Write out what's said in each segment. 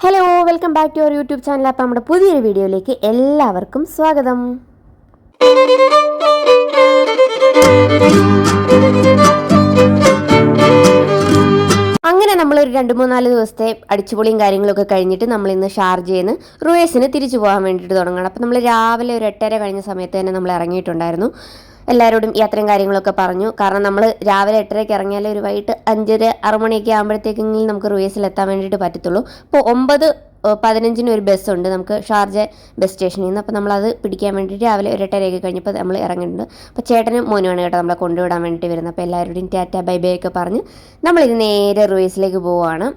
Hello welcome back to our YouTube channel അപ്പം നമ്മുടെ പുതിയൊരു വീഡിയോയിലേക്ക് എല്ലാവർക്കും സ്വാഗതം. അങ്ങനെ നമ്മൾ ഒരു രണ്ട് മൂന്നാൽ ദിവസത്തെ അടിച്ചുപൊളിയും കാര്യങ്ങളൊക്കെ കഴിഞ്ഞിട്ട് നമ്മൾ ഇന്ന് ഷാർജയിൽ റുവേസിന് തിരിച്ചു പോകാൻ വേണ്ടിയിട്ട് തുടങ്ങണം അപ്പോൾ നമ്മൾ രാവിലെ ഒരു എട്ടര കഴിഞ്ഞ സമയത്ത് തന്നെ നമ്മൾ ഇറങ്ങിയിട്ടുണ്ടായിരുന്നു. എല്ലാവരോടും യാത്രയും കാര്യങ്ങളൊക്കെ പറഞ്ഞു. കാരണം നമ്മൾ രാവിലെ എട്ടരയ്ക്ക് ഇറങ്ങിയാൽ ഒരു വൈകിട്ട് അഞ്ചര ആറുമണിയൊക്കെ ആകുമ്പോഴത്തേക്കെങ്കിലും നമുക്ക് റുവേസിൽ എത്താൻ വേണ്ടിയിട്ട് പറ്റത്തുള്ളൂ. അപ്പോൾ ഒമ്പത് പതിനഞ്ചിന് ഒരു ബസ്സുണ്ട് നമുക്ക് ഷാർജ ബസ് സ്റ്റേഷനിൽ നിന്ന്. അപ്പോൾ നമ്മളത് പിടിക്കാൻ വേണ്ടിയിട്ട് രാവിലെ ഒരു എട്ടരയൊക്കെ കഴിഞ്ഞപ്പോൾ നമ്മൾ ഇറങ്ങിയിട്ടുണ്ട് അപ്പോൾ ചേട്ടനും മോനുമാണ് കേട്ടോ നമ്മളെ കൊണ്ടുവിടാൻ വേണ്ടിയിട്ട് വരുന്നത്. അപ്പോൾ എല്ലാവരോടും ടാറ്റ ബൈ ബൈ ഒക്കെ പറഞ്ഞ് നമ്മളിത് നേരെ റുവേസിലേക്ക് പോവുകയാണ്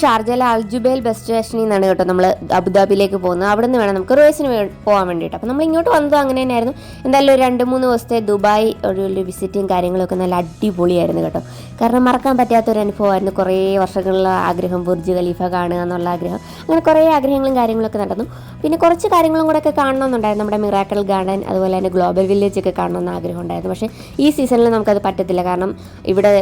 ഷാർജയിലെ അൽജുബേൽ ബസ് സ്റ്റേഷനിൽ നിന്നാണ് കേട്ടോ നമ്മൾ അബുദാബിയിലേക്ക് പോകുന്നത്. അവിടെ നിന്ന് വേണം നമുക്ക് റോയ്സിന് പോകാൻ വേണ്ടിയിട്ട്. അപ്പോൾ നമ്മൾ ഇങ്ങോട്ട് വന്നത് അങ്ങനെ തന്നെയായിരുന്നു എന്തായാലും ഒരു രണ്ട് മൂന്ന് ദിവസത്തെ ദുബായ് ഒരു വിസിറ്റും കാര്യങ്ങളൊക്കെ നല്ല അടിപൊളിയായിരുന്നു കേട്ടോ. കാരണം മറക്കാൻ പറ്റാത്ത ഒരു അനുഭവമായിരുന്നു. കുറേ വർഷങ്ങളിലെ ആഗ്രഹം ബുർജ് ഖലീഫ കാണുക എന്നുള്ള ആഗ്രഹം. അങ്ങനെ കുറേ ആഗ്രഹങ്ങളും കാര്യങ്ങളൊക്കെ നടന്നു. പിന്നെ കുറച്ച് കാര്യങ്ങളും കൂടെ ഒക്കെ കാണണമെന്നുണ്ടായിരുന്നു. നമ്മുടെ മിറാക്കൽ ഗാർഡൻ അതുപോലെ തന്നെ ഗ്ലോബൽ വില്ലേജ് ഒക്കെ കാണണമെന്ന് ആഗ്രഹം ഉണ്ടായിരുന്നു. പക്ഷേ ഈ സീസണിൽ നമുക്കത് പറ്റത്തില്ല. കാരണം ഇവിടെ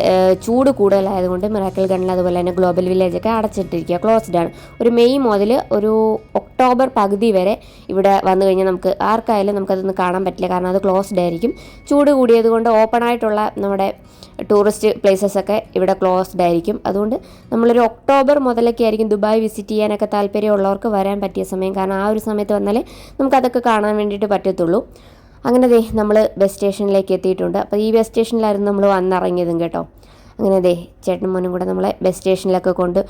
ചൂട് കൂടുതലായതുകൊണ്ട് മിറാക്കൽ ഗാർഡൻ അതുപോലെ തന്നെ ഗ്ലോബൽ വില്ലേജ് ഒക്കെ അടച്ചിട്ടിരിക്കുക. ക്ലോസ്ഡ് ആണ്. ഒരു മെയ് മുതൽ ഒരു ഒക്ടോബർ പകുതി വരെ ഇവിടെ വന്നു കഴിഞ്ഞാൽ നമുക്ക് ആർക്കായാലും നമുക്കതൊന്ന് കാണാൻ പറ്റില്ല. കാരണം അത് ക്ലോസ്ഡ് ആയിരിക്കും. ചൂട് കൂടിയത് കൊണ്ട് ഓപ്പൺ ആയിട്ടുള്ള നമ്മുടെ ടൂറിസ്റ്റ് പ്ലേസസ് ഒക്കെ ഇവിടെ ക്ലോസ്ഡ് ആയിരിക്കും. അതുകൊണ്ട് നമ്മളൊരു ഒക്ടോബർ മുതലൊക്കെ ആയിരിക്കും ദുബായ് വിസിറ്റ് ചെയ്യാനൊക്കെ താല്പര്യമുള്ളവർക്ക് വരാൻ പറ്റിയ സമയം. കാരണം ആ ഒരു സമയത്ത് വന്നാലേ നമുക്കതൊക്കെ കാണാൻ വേണ്ടിയിട്ട് പറ്റത്തുള്ളൂ. അങ്ങനെ ദേ നമ്മൾ ബസ് സ്റ്റേഷനിലേക്ക് എത്തിയിട്ടുണ്ട്. അപ്പോൾ ഈ ബസ് സ്റ്റേഷനിലായിരുന്നു നമ്മൾ വന്നിറങ്ങിയതും കേട്ടോ. അങ്ങനെ അതെ ചേട്ടനും മോനും കൂടെ നമ്മളെ ബസ് സ്റ്റേഷനിലൊക്കെ കൊണ്ട്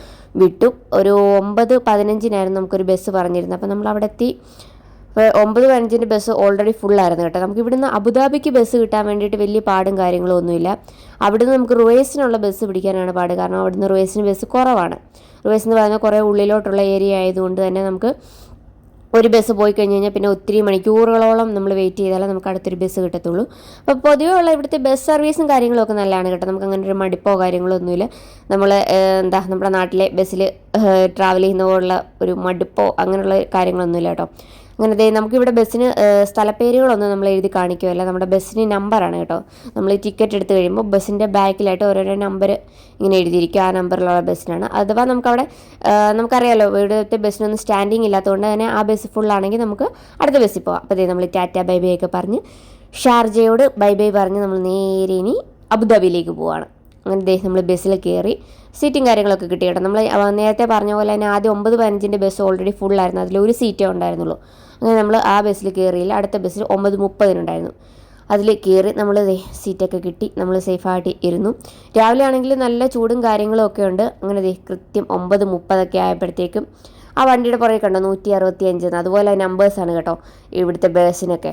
വിട്ടു. ഒരു ഒമ്പത് പതിനഞ്ചിനായിരുന്നു നമുക്കൊരു ബസ് പറഞ്ഞിരുന്നത്. അപ്പോൾ നമ്മൾ അവിടെ എത്തി ഒമ്പത് പതിനഞ്ചിന്റെ ബസ് ഓൾറെഡി ഫുള്ളായിരുന്നു കേട്ടോ. നമുക്ക് ഇവിടുന്ന് അബുദാബിക്ക് ബസ് കിട്ടാൻ വേണ്ടിയിട്ട് വലിയ പാടും കാര്യങ്ങളും ഒന്നുമില്ല. അവിടുന്ന് നമുക്ക് റുവേസിനുള്ള ബസ് പിടിക്കാനാണ് പാട്. കാരണം അവിടുന്ന് റുവേസിന് ബസ് കുറവാണ്. റുവേസ് എന്ന് പറയുന്നത് കുറേ ഉള്ളിലോട്ടുള്ള ഏരിയ ആയതുകൊണ്ട് തന്നെ നമുക്ക് ഒരു ബസ് പോയി കഴിഞ്ഞ് കഴിഞ്ഞാൽ പിന്നെ ഒത്തിരി മണിക്കൂറുകളോളം നമ്മൾ വെയിറ്റ് ചെയ്താലേ നമുക്ക് അടുത്തൊരു ബസ് കിട്ടത്തുള്ളൂ. അപ്പോൾ പൊതുവേ ഉള്ള ഇവിടുത്തെ ബസ് സർവീസും കാര്യങ്ങളൊക്കെ നല്ലതാണ് കേട്ടോ. നമുക്ക് അങ്ങനെ ഒരു മടിപ്പോ കാര്യങ്ങളോ ഒന്നുമില്ല നമ്മൾ എന്താ നമ്മുടെ നാട്ടിലെ ബസ്സിൽ ട്രാവൽ ചെയ്യുന്ന പോലുള്ള ഒരു മടുപ്പോ അങ്ങനെയുള്ള കാര്യങ്ങളൊന്നുമില്ല കേട്ടോ. അങ്ങനെ ദേ നമുക്കിവിടെ ബസ്സിന് സ്ഥലപ്പേരുകളൊന്നും നമ്മൾ എഴുതി കാണിക്കുമല്ല നമ്മുടെ ബസ്സിന് നമ്പറാണ് കേട്ടോ. നമ്മൾ ടിക്കറ്റ് എടുത്ത് കഴിയുമ്പോൾ ബസ്സിന്റെ ബാക്കിലായിട്ട് ഓരോരോ നമ്പർ ഇങ്ങനെ എഴുതിയിരിക്കും. ആ നമ്പറിലുള്ള ബസ്സിനാണ്. അഥവാ നമുക്കവിടെ നമുക്കറിയാമല്ലോ ഇവിടുത്തെ ബസ്സിനൊന്നും സ്റ്റാൻഡിങ് ഇല്ലാത്തതുകൊണ്ട് തന്നെ ആ ബസ് ഫുള്ളാണെങ്കിൽ നമുക്ക് അടുത്ത ബസ്സിൽ പോവാം. അപ്പോൾ ദേ നമ്മൾ ടാറ്റ ബൈ ബൈ ഒക്കെ പറഞ്ഞ് ഷാർജയോട് ബൈ ബൈ പറഞ്ഞ് നമ്മൾ നേരെ ഇനി അബുദാബിയിലേക്ക് പോവാണ്. അങ്ങനെ ദേ നമ്മൾ ബസ്സിൽ കയറി സീറ്റും കാര്യങ്ങളൊക്കെ കിട്ടി കേട്ടോ നമ്മൾ നേരത്തെ പറഞ്ഞ പോലെ തന്നെ ആദ്യം ഒമ്പത് പതിനഞ്ചിന്റെ ബസ് ഓൾറെഡി ഫുള്ളായിരുന്നു അതിൽ ഒരു സീറ്റേ ഉണ്ടായിരുന്നുള്ളൂ. അങ്ങനെ നമ്മൾ ആ ബസ്സിൽ കയറിയില്ല അടുത്ത ബസ്സിൽ ഒമ്പത് മുപ്പതിനുണ്ടായിരുന്നു അതിൽ കയറി നമ്മൾ സീറ്റൊക്കെ കിട്ടി. നമ്മൾ സേഫായിട്ട് ഇരുന്നു. രാവിലെ ആണെങ്കിൽ നല്ല ചൂടും കാര്യങ്ങളും ഒക്കെ ഉണ്ട്. അങ്ങനെ കൃത്യം ഒമ്പത് മുപ്പതൊക്കെ ആയപ്പോഴത്തേക്കും ആ വണ്ടിയുടെ പുറകെ കണ്ടോ? നൂറ്റി അറുപത്തി അഞ്ചെന്ന് അതുപോലെ നമ്പേഴ്സാണ് കേട്ടോ ഇവിടുത്തെ ബസ്സിനൊക്കെ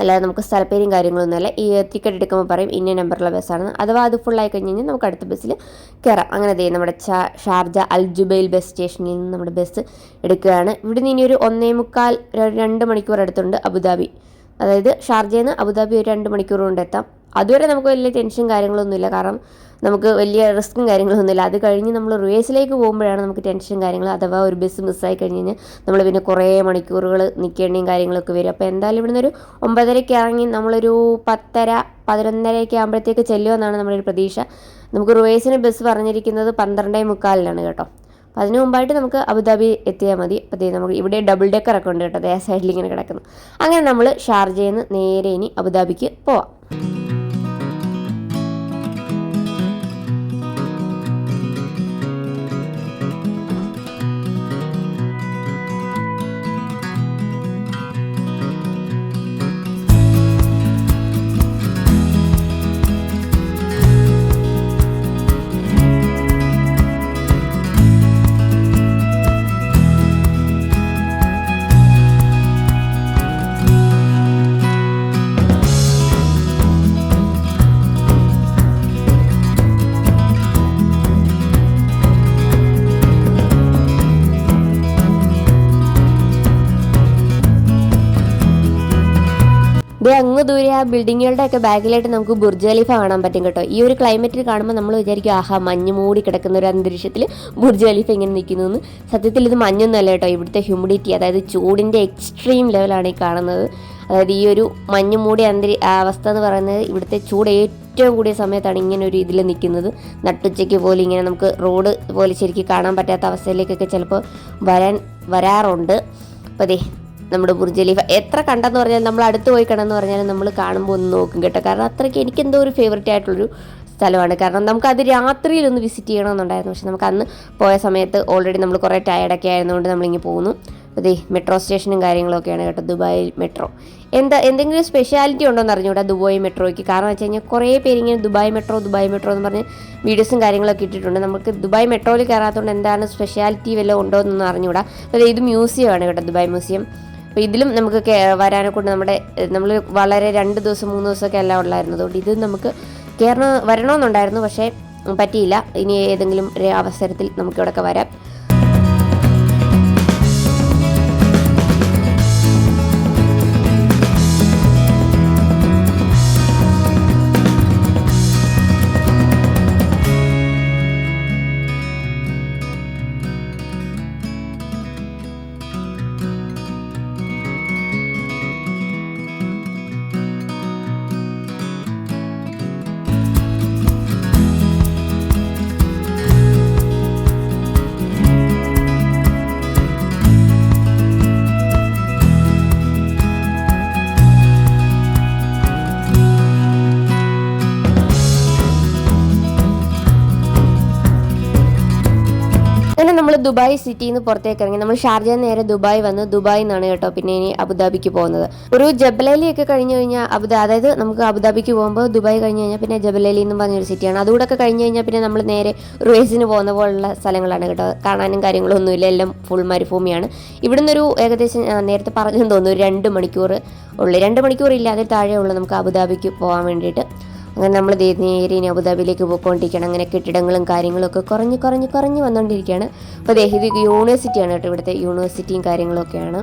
അല്ലാതെ നമുക്ക് സ്ഥലപ്പേരും കാര്യങ്ങളൊന്നുമല്ല ഈ ടിക്കറ്റ് എടുക്കുമ്പോൾ പറയും ഇന്ന നമ്പറുള്ള ബസ്സാണ് അഥവാ അത് ഫുള്ളായി കഴിഞ്ഞ് കഴിഞ്ഞാൽ നമുക്ക് അടുത്ത ബസ്സിൽ കയറാം അങ്ങനെ ദേ നമ്മുടെ ഷാർജ അൽ ജുബൈൽ ബസ് സ്റ്റേഷനിൽ നിന്ന് നമ്മുടെ ബസ് എടുക്കുകയാണ്. ഇവിടുന്ന് ഇനി ഒരു ഒന്നേ മുക്കാൽ രണ്ട് മണിക്കൂർ അടുത്തുണ്ട് അബുദാബി. അതായത് ഷാർജയിൽ നിന്ന് അബുദാബി ഒരു രണ്ട് മണിക്കൂർ കൊണ്ട് എത്താം. അതുവരെ നമുക്ക് വലിയ ടെൻഷൻ കാര്യങ്ങളൊന്നുമില്ല കാരണം നമുക്ക് വലിയ റിസ്ക്കും കാര്യങ്ങളൊന്നുമില്ല. അത് കഴിഞ്ഞ് നമ്മൾ റിവേഴ്സിലേക്ക് പോകുമ്പോഴാണ് നമുക്ക് ടെൻഷൻ കാര്യങ്ങൾ അഥവാ ഒരു ബസ് മിസ്സായി കഴിഞ്ഞ് കഴിഞ്ഞാൽ നമ്മൾ പിന്നെ കുറേ മണിക്കൂറുകൾ നിൽക്കേണ്ടിയും കാര്യങ്ങളൊക്കെ വരും. അപ്പോൾ എന്തായാലും ഇവിടുന്ന് ഒരു ഒമ്പതരയ്ക്ക് ഇറങ്ങി നമ്മളൊരു പത്തര പതിനൊന്നരയൊക്കെ ആകുമ്പോഴത്തേക്ക് ചെല്ലുമെന്നാണ് നമ്മുടെ ഒരു പ്രതീക്ഷ. നമുക്ക് റിവേഴ്സിന് ബസ് പറഞ്ഞിരിക്കുന്നത് പന്ത്രണ്ടേ മുക്കാലിലാണ് കേട്ടോ. അപ്പോൾ അതിന് മുമ്പായിട്ട് നമുക്ക് അബുദാബി എത്തിയാൽ മതി. അപ്പോൾ നമുക്ക് ഇവിടെ ഡബിൾ ഡെക്കറൊക്കെ ഉണ്ട് കേട്ടോ. ദേ സൈഡിൽ ഇങ്ങനെ കിടക്കുന്നു. അങ്ങനെ നമ്മൾ ഷാർജയിൽ നിന്ന് നേരെ ഇനി അബുദാബിക്ക് പോവാം. ഇത് അങ്ങ് ദൂരെ ആ ബിൽഡിങ്ങുകളുടെ ഒക്കെ ബാക്കിലായിട്ട് നമുക്ക് ബുർജ് ഖലീഫ കാണാൻ പറ്റും കേട്ടോ. ഈ ഒരു ക്ലൈമറ്റിൽ കാണുമ്പോൾ നമ്മൾ വിചാരിക്കും ആഹാ മഞ്ഞ് മൂടി കിടക്കുന്ന ഒരു അന്തരീക്ഷത്തിൽ ബുർജ് ഖലീഫ ഇങ്ങനെ നിൽക്കുന്നു എന്ന് സത്യത്തിൽ ഇത് മഞ്ഞൊന്നുമല്ല കേട്ടോ. ഇവിടുത്തെ ഹ്യൂമിഡിറ്റി അതായത് ചൂടിന്റെ എക്സ്ട്രീം ലെവലാണ് ഈ കാണുന്നത്. അതായത് ഈ ഒരു മഞ്ഞ് മൂടി അന്തരി അവസ്ഥ എന്ന് പറയുന്നത് ഇവിടുത്തെ ചൂട് ഏറ്റവും കൂടിയ സമയത്താണ് ഇങ്ങനെ ഒരു ഇതിൽ നിൽക്കുന്നത്. നട്ടുച്ചയ്ക്ക് പോലും ഇങ്ങനെ നമുക്ക് റോഡ് പോലെ ശരിക്കും കാണാൻ പറ്റാത്ത അവസ്ഥയിലേക്കൊക്കെ ചിലപ്പോൾ വരാൻ വരാറുണ്ട്. അപ്പോൾ അതെ നമ്മുടെ ബുർജ് ഖലീഫ എത്ര കണ്ടെന്ന് പറഞ്ഞാൽ നമ്മൾ അടുത്ത് പോയി കണ്ടെന്ന് പറഞ്ഞാൽ നമ്മൾ കാണുമ്പോൾ ഒന്ന് നോക്കും കേട്ടോ. കാരണം അത്രയ്ക്ക് എനിക്ക് എന്തോ ഒരു ഫേവററ്റ് ആയിട്ടുള്ളൊരു സ്ഥലമാണ്. കാരണം നമുക്ക് അത് രാത്രിയിലൊന്ന് വിസിറ്റ് ചെയ്യണമെന്നുണ്ടായിരുന്നു. പക്ഷെ നമുക്ക് അന്ന് പോയ സമയത്ത് ഓൾറെഡി നമ്മൾ കുറേ ടയർഡൊക്കെ ആയതുകൊണ്ട് നമ്മളിങ്ങനെ പോകുന്നു. അതെ മെട്രോ സ്റ്റേഷനും കാര്യങ്ങളൊക്കെയാണ് കേട്ടോ. ദുബായിൽ മെട്രോ എന്താ എന്തെങ്കിലും സ്പെഷ്യാലിറ്റി ഉണ്ടോ എന്ന് അറിഞ്ഞൂടാ ദുബായ് മെട്രോയ്ക്ക് കാരണം വെച്ച് കഴിഞ്ഞാൽ കുറേ പേര് ഇങ്ങനെ ദുബായ് മെട്രോ ദുബായ് മെട്രോ എന്ന് പറഞ്ഞ് വീഡിയോസും കാര്യങ്ങളൊക്കെ ഇട്ടിട്ടുണ്ട്. നമുക്ക് ദുബായ് മെട്രോയിൽ കയറാത്തതുകൊണ്ട് എന്താണ് സ്പെഷ്യാലിറ്റി വല്ലതും ഉണ്ടോ എന്നൊന്നും അറിഞ്ഞൂടാ അപ്പോൾ ഇത് മ്യൂസിയമാണ് കേട്ടോ ദുബായ് മ്യൂസിയം അപ്പോൾ ഇതിലും നമുക്ക് വരാനെ കൊണ്ട് നമ്മുടെ നമ്മൾ വളരെ രണ്ട് ദിവസം മൂന്ന് ദിവസമൊക്കെ അല്ല ഉള്ളായിരുന്നു. അതുകൊണ്ട് ഇത് നമുക്ക് കയറണ വരണമെന്നുണ്ടായിരുന്നു. പക്ഷേ പറ്റിയില്ല. ഇനി ഏതെങ്കിലും അവസരത്തിൽ നമുക്ക് ഇവിടെയൊക്കെ വരാം. ദുബായ് സിറ്റിയിൽ നിന്ന് പുറത്തേക്ക് ഇറങ്ങി. നമ്മൾ ഷാർജ നേരെ ദുബായ് വന്ന് ദുബായിൽ നിന്നാണ് കേട്ടോ പിന്നെ ഇനി അബുദാബിക്ക് പോകുന്നത്. ഒരു ജബലലി ഒക്കെ കഴിഞ്ഞ് കഴിഞ്ഞാൽ അബുദാ അതായത് നമുക്ക് അബുദാബിക്ക് പോകുമ്പോൾ ദുബായ് കഴിഞ്ഞ് കഴിഞ്ഞാൽ പിന്നെ ജബലലി എന്ന് പറഞ്ഞൊരു സിറ്റിയാണ് അതുകൂടെ ഒക്കെ കഴിഞ്ഞ് കഴിഞ്ഞാൽ പിന്നെ നമ്മൾ നേരെ റുവേസിന് പോകുന്ന പോലുള്ള സ്ഥലങ്ങളാണ് കേട്ടോ. കാണാനും കാര്യങ്ങളൊന്നുമില്ല. എല്ലാം ഫുൾ മരുഭൂമിയാണ്. ഇവിടുന്ന് ഒരു ഏകദേശം നേരത്തെ പറഞ്ഞെന്ന് തോന്നുന്നു ഒരു രണ്ട് മണിക്കൂർ ഉള്ളു. രണ്ട് മണിക്കൂർ ഇല്ലാതെ താഴെ ഉള്ളു നമുക്ക് അബുദാബിക്ക് പോകാൻ വേണ്ടിയിട്ട് അങ്ങനെ നമ്മൾ നേരെ അബുദാബിയിലേക്ക് പോയിക്കൊണ്ടിരിക്കുകയാണ്. അങ്ങനെ കെട്ടിടങ്ങളും കാര്യങ്ങളും ഒക്കെ കുറഞ്ഞ് കുറഞ്ഞ് കുറഞ്ഞ് വന്നുകൊണ്ടിരിക്കുകയാണ് അപ്പോൾ ദേഹിദ് യൂണിവേഴ്സിറ്റിയാണ് കേട്ടോ ഇവിടുത്തെ യൂണിവേഴ്സിറ്റിയും കാര്യങ്ങളൊക്കെയാണ്.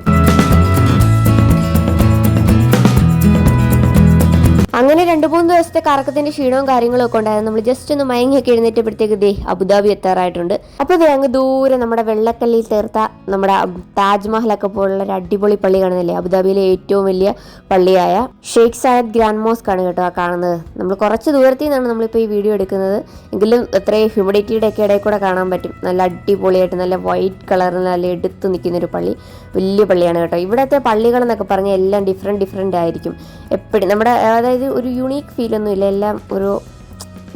അങ്ങനെ രണ്ട് മൂന്ന് ദിവസത്തെ കറക്കത്തിന്റെ ക്ഷീണവും കാര്യങ്ങളും ഒക്കെ ഉണ്ടായിരുന്നു. നമ്മൾ ജസ്റ്റ് ഒന്ന് മയങ്ങിയൊക്കെ എഴുന്നേറ്റപ്പോഴത്തേക്ക് ദേ അബുദാബി എത്താറായിട്ടുണ്ട്. അപ്പോൾ ദേ അങ്ങ് ദൂരെ നമ്മുടെ വെള്ളക്കല്ലിൽ തീർത്ത നമ്മുടെ താജ്മഹലൊക്കെ പോലുള്ള ഒരു അടിപൊളി പള്ളി കാണുന്നില്ലേ? അബുദാബിയിലെ ഏറ്റവും വലിയ പള്ളിയായ ഷെയ്ഖ് സായദ് ഗ്രാൻഡ് മോസ്ക് ആണ് കേട്ടോ കാണുന്നത്. നമ്മൾ കുറച്ച് ദൂരത്തിൽ നിന്നാണ് നമ്മളിപ്പോൾ ഈ വീഡിയോ എടുക്കുന്നത്. എങ്കിലും അത്രയും ഹ്യൂമിഡിറ്റിയുടെ ഒക്കെ ഇടയിൽ കൂടെ കാണാൻ പറ്റും. നല്ല അടിപൊളിയായിട്ട് നല്ല വൈറ്റ് കളറിൽ നല്ല എടുത്ത് നിൽക്കുന്ന ഒരു പള്ളി. വലിയ പള്ളിയാണ് കേട്ടോ. ഇവിടുത്തെ പള്ളികൾ എന്നൊക്കെ പറഞ്ഞാൽ എല്ലാം ഡിഫറെന്റ് ഡിഫറെന്റ് ആയിരിക്കും. എപ്പോഴും നമ്മുടെ അതായത് ഒരു യുണീക്ക് ഫീലൊന്നും ഇല്ല എല്ലാം ഒരു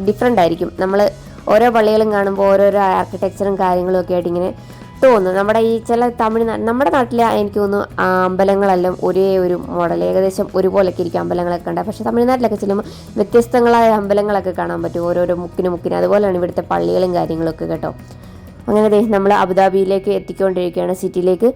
ഡിഫറെന്റ് ആയിരിക്കും. നമ്മൾ ഓരോ പള്ളികളും കാണുമ്പോൾ ഓരോരോ ആർക്കിടെക്ചറും കാര്യങ്ങളും ഒക്കെ ആയിട്ട് ഇങ്ങനെ തോന്നുന്നു നമ്മുടെ ഈ ചില തമിഴ്നാട് നമ്മുടെ നാട്ടിലെ എനിക്ക് തോന്നുന്നു അമ്പലങ്ങളെല്ലാം ഒരേ ഒരു മോഡൽ ഏകദേശം ഒരുപോലൊക്കെ ഇരിക്കും അമ്പലങ്ങളൊക്കെ ഉണ്ട് പക്ഷേ തമിഴ്നാട്ടിലൊക്കെ ചെല്ലുമ്പോൾ വ്യത്യസ്തങ്ങളായ അമ്പലങ്ങളൊക്കെ കാണാൻ പറ്റും. ഓരോരോ മുക്കിന് മുക്കിന്. അതുപോലെയാണ് ഇവിടുത്തെ പള്ളികളും കാര്യങ്ങളൊക്കെ കേട്ടോ. അങ്ങനെ നമ്മൾ അബുദാബിയിലേക്ക് എത്തിക്കൊണ്ടിരിക്കുകയാണ്. സിറ്റിയിലേക്ക്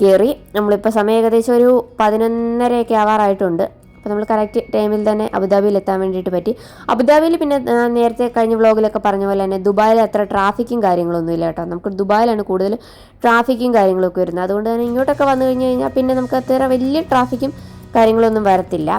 കയറി നമ്മളിപ്പോൾ സമയം ഏകദേശം ഒരു പതിനൊന്നരയൊക്കെ ആവാറായിട്ടുണ്ട്. അപ്പോൾ നമ്മൾ കറക്റ്റ് ടൈമിൽ തന്നെ അബുദാബിയിൽ എത്താൻ വേണ്ടിയിട്ട് പറ്റി. അബുദാബിയിൽ പിന്നെ നേരത്തെ കഴിഞ്ഞ വ്ളോഗിലൊക്കെ പറഞ്ഞ പോലെ തന്നെ ദുബായിൽ അത്ര ട്രാഫിക്കും കാര്യങ്ങളൊന്നും ഇല്ല കേട്ടോ. നമുക്ക് ദുബായിലാണ് കൂടുതൽ ട്രാഫിക്കും കാര്യങ്ങളൊക്കെ വരുന്നത്. അതുകൊണ്ട് തന്നെ ഇങ്ങോട്ടൊക്കെ വന്നു കഴിഞ്ഞ് കഴിഞ്ഞാൽ പിന്നെ നമുക്ക് അത്ര വലിയ ട്രാഫിക്കും കാര്യങ്ങളൊന്നും വരത്തില്ല.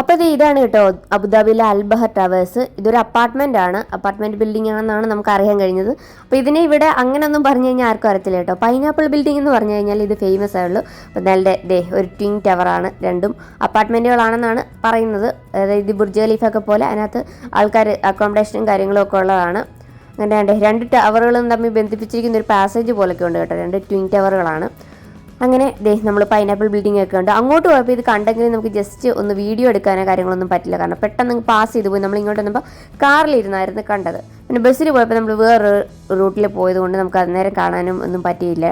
അപ്പോൾ ഇത് ഇതാണ് കേട്ടോ അബുദാബിയിലെ അൽബഹ ടവേഴ്സ് ഇതൊരു അപ്പാർട്ട്മെന്റ് ആണ്. അപ്പാർട്ട്മെന്റ് ബിൽഡിംഗ് ആണെന്നാണ് നമുക്ക് അറിയാൻ കഴിഞ്ഞത്. അപ്പോൾ ഇതിനെ ഇവിടെ അങ്ങനെയൊന്നും പറഞ്ഞു കഴിഞ്ഞാൽ ആർക്കും അറിയത്തില്ല കേട്ടോ. പൈനാപ്പിൾ ബിൽഡിംഗ് എന്ന് പറഞ്ഞു കഴിഞ്ഞാൽ ഇത് ഫേമസ് ആയുള്ളൂ. അപ്പോൾ നല്ല ദേ ഒരു ട്വിൻ ടവറാണ് രണ്ടും. അപ്പാർട്ട്മെന്റുകളാണെന്നാണ് പറയുന്നത്. അതായത് ബുർജ് ഖലീഫൊക്കെ പോലെ അതിനകത്ത് ആൾക്കാർ അക്കോമഡേഷനും കാര്യങ്ങളും ഒക്കെ ഉള്ളതാണ്. അങ്ങനെ രണ്ട് ടവറുകളും തമ്മിൽ ബന്ധിപ്പിച്ചിരിക്കുന്ന ഒരു പാസേജ് പോലൊക്കെ ഉണ്ട് കേട്ടോ. രണ്ട് ട്വിൻ ടവറുകളാണ് അങ്ങനെ ദേ നമ്മൾ പൈനാപ്പിൾ ബിൽഡിംഗ് ഒക്കെ ഉണ്ട്. അങ്ങോട്ട് പോയപ്പോൾ ഇത് കണ്ടെങ്കിൽ നമുക്ക് ജസ്റ്റ് ഒന്ന് വീഡിയോ എടുക്കാനോ കാര്യങ്ങളൊന്നും പറ്റില്ല. കാരണം പെട്ടെന്ന് പാസ് ചെയ്ത് പോയി. നമ്മൾ ഇങ്ങോട്ട് വന്നപ്പോൾ കാറിലിരുന്നായിരുന്നു കണ്ടത്. പിന്നെ ബസ്സിൽ പോയപ്പോൾ നമ്മൾ വേറെ റൂട്ടിൽ പോയത് കൊണ്ട് നമുക്ക് അന്നേരം കാണാനും ഒന്നും പറ്റിയില്ല.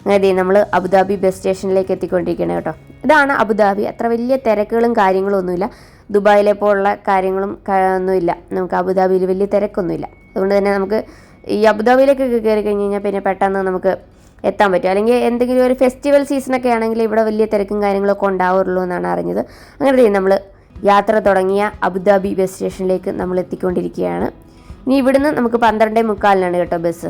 അങ്ങനെ ദേ നമ്മൾ അബുദാബി ബസ് സ്റ്റേഷനിലേക്ക് എത്തിക്കൊണ്ടിരിക്കുകയാണ് കേട്ടോ. ഇതാണ് അബുദാബി. അത്ര വലിയ തിരക്കുകളും കാര്യങ്ങളും ഒന്നുമില്ല ദുബായിലെ പോലുള്ള കാര്യങ്ങളും ഒന്നുമില്ല. നമുക്ക് അബുദാബിയിൽ വലിയ തിരക്കൊന്നുമില്ല. അതുകൊണ്ട് തന്നെ നമുക്ക് ഈ അബുദാബിയിലേക്കൊക്കെ കയറി കഴിഞ്ഞ് കഴിഞ്ഞാൽ പിന്നെ പെട്ടെന്ന് നമുക്ക് എത്താൻ പറ്റും. അല്ലെങ്കിൽ എന്തെങ്കിലും ഒരു ഫെസ്റ്റിവൽ സീസണൊക്കെ ആണെങ്കിൽ ഇവിടെ വലിയ തിരക്കും കാര്യങ്ങളൊക്കെ ഉണ്ടാവുള്ളൂ എന്നാണ് അറിഞ്ഞത്. അങ്ങനെ നമ്മൾ യാത്ര തുടങ്ങിയ അബുദാബി ബസ് സ്റ്റേഷനിലേക്ക് നമ്മൾ എത്തിക്കൊണ്ടിരിക്കുകയാണ് ഇനി ഇവിടുന്ന് നമുക്ക് പന്ത്രണ്ടേ മുക്കാലിനാണ് കേട്ടോ ബസ്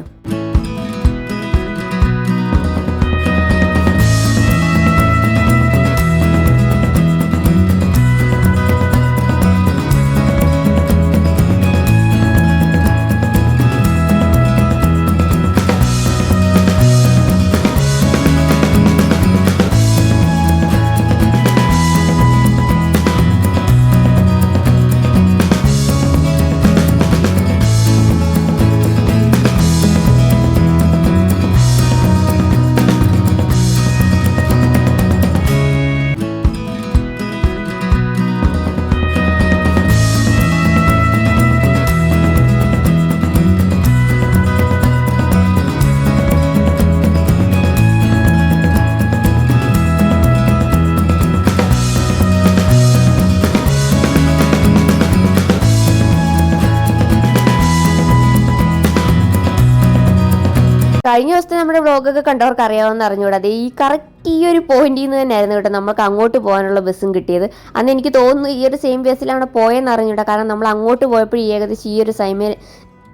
കഴിഞ്ഞ ദിവസത്തെ നമ്മുടെ വ്ളോഗൊക്കെ കണ്ടവർക്ക് അറിയാവുന്ന അറിഞ്ഞൂടാ. അതെ ഈ കറക്റ്റ് ഈ ഒരു പോയിന്റിൽ നിന്ന് തന്നെയായിരുന്നു കേട്ടോ നമുക്ക് അങ്ങോട്ട് പോകാനുള്ള ബസ്സും കിട്ടിയത്. അന്ന് എനിക്ക് തോന്നുന്നു ഈ ഒരു സെയിം ബസ്സിലാണ് പോയെന്ന് അറിഞ്ഞൂടാ. കാരണം നമ്മൾ അങ്ങോട്ട് പോയപ്പോൾ ഏകദേശം ഈ ഒരു സമയം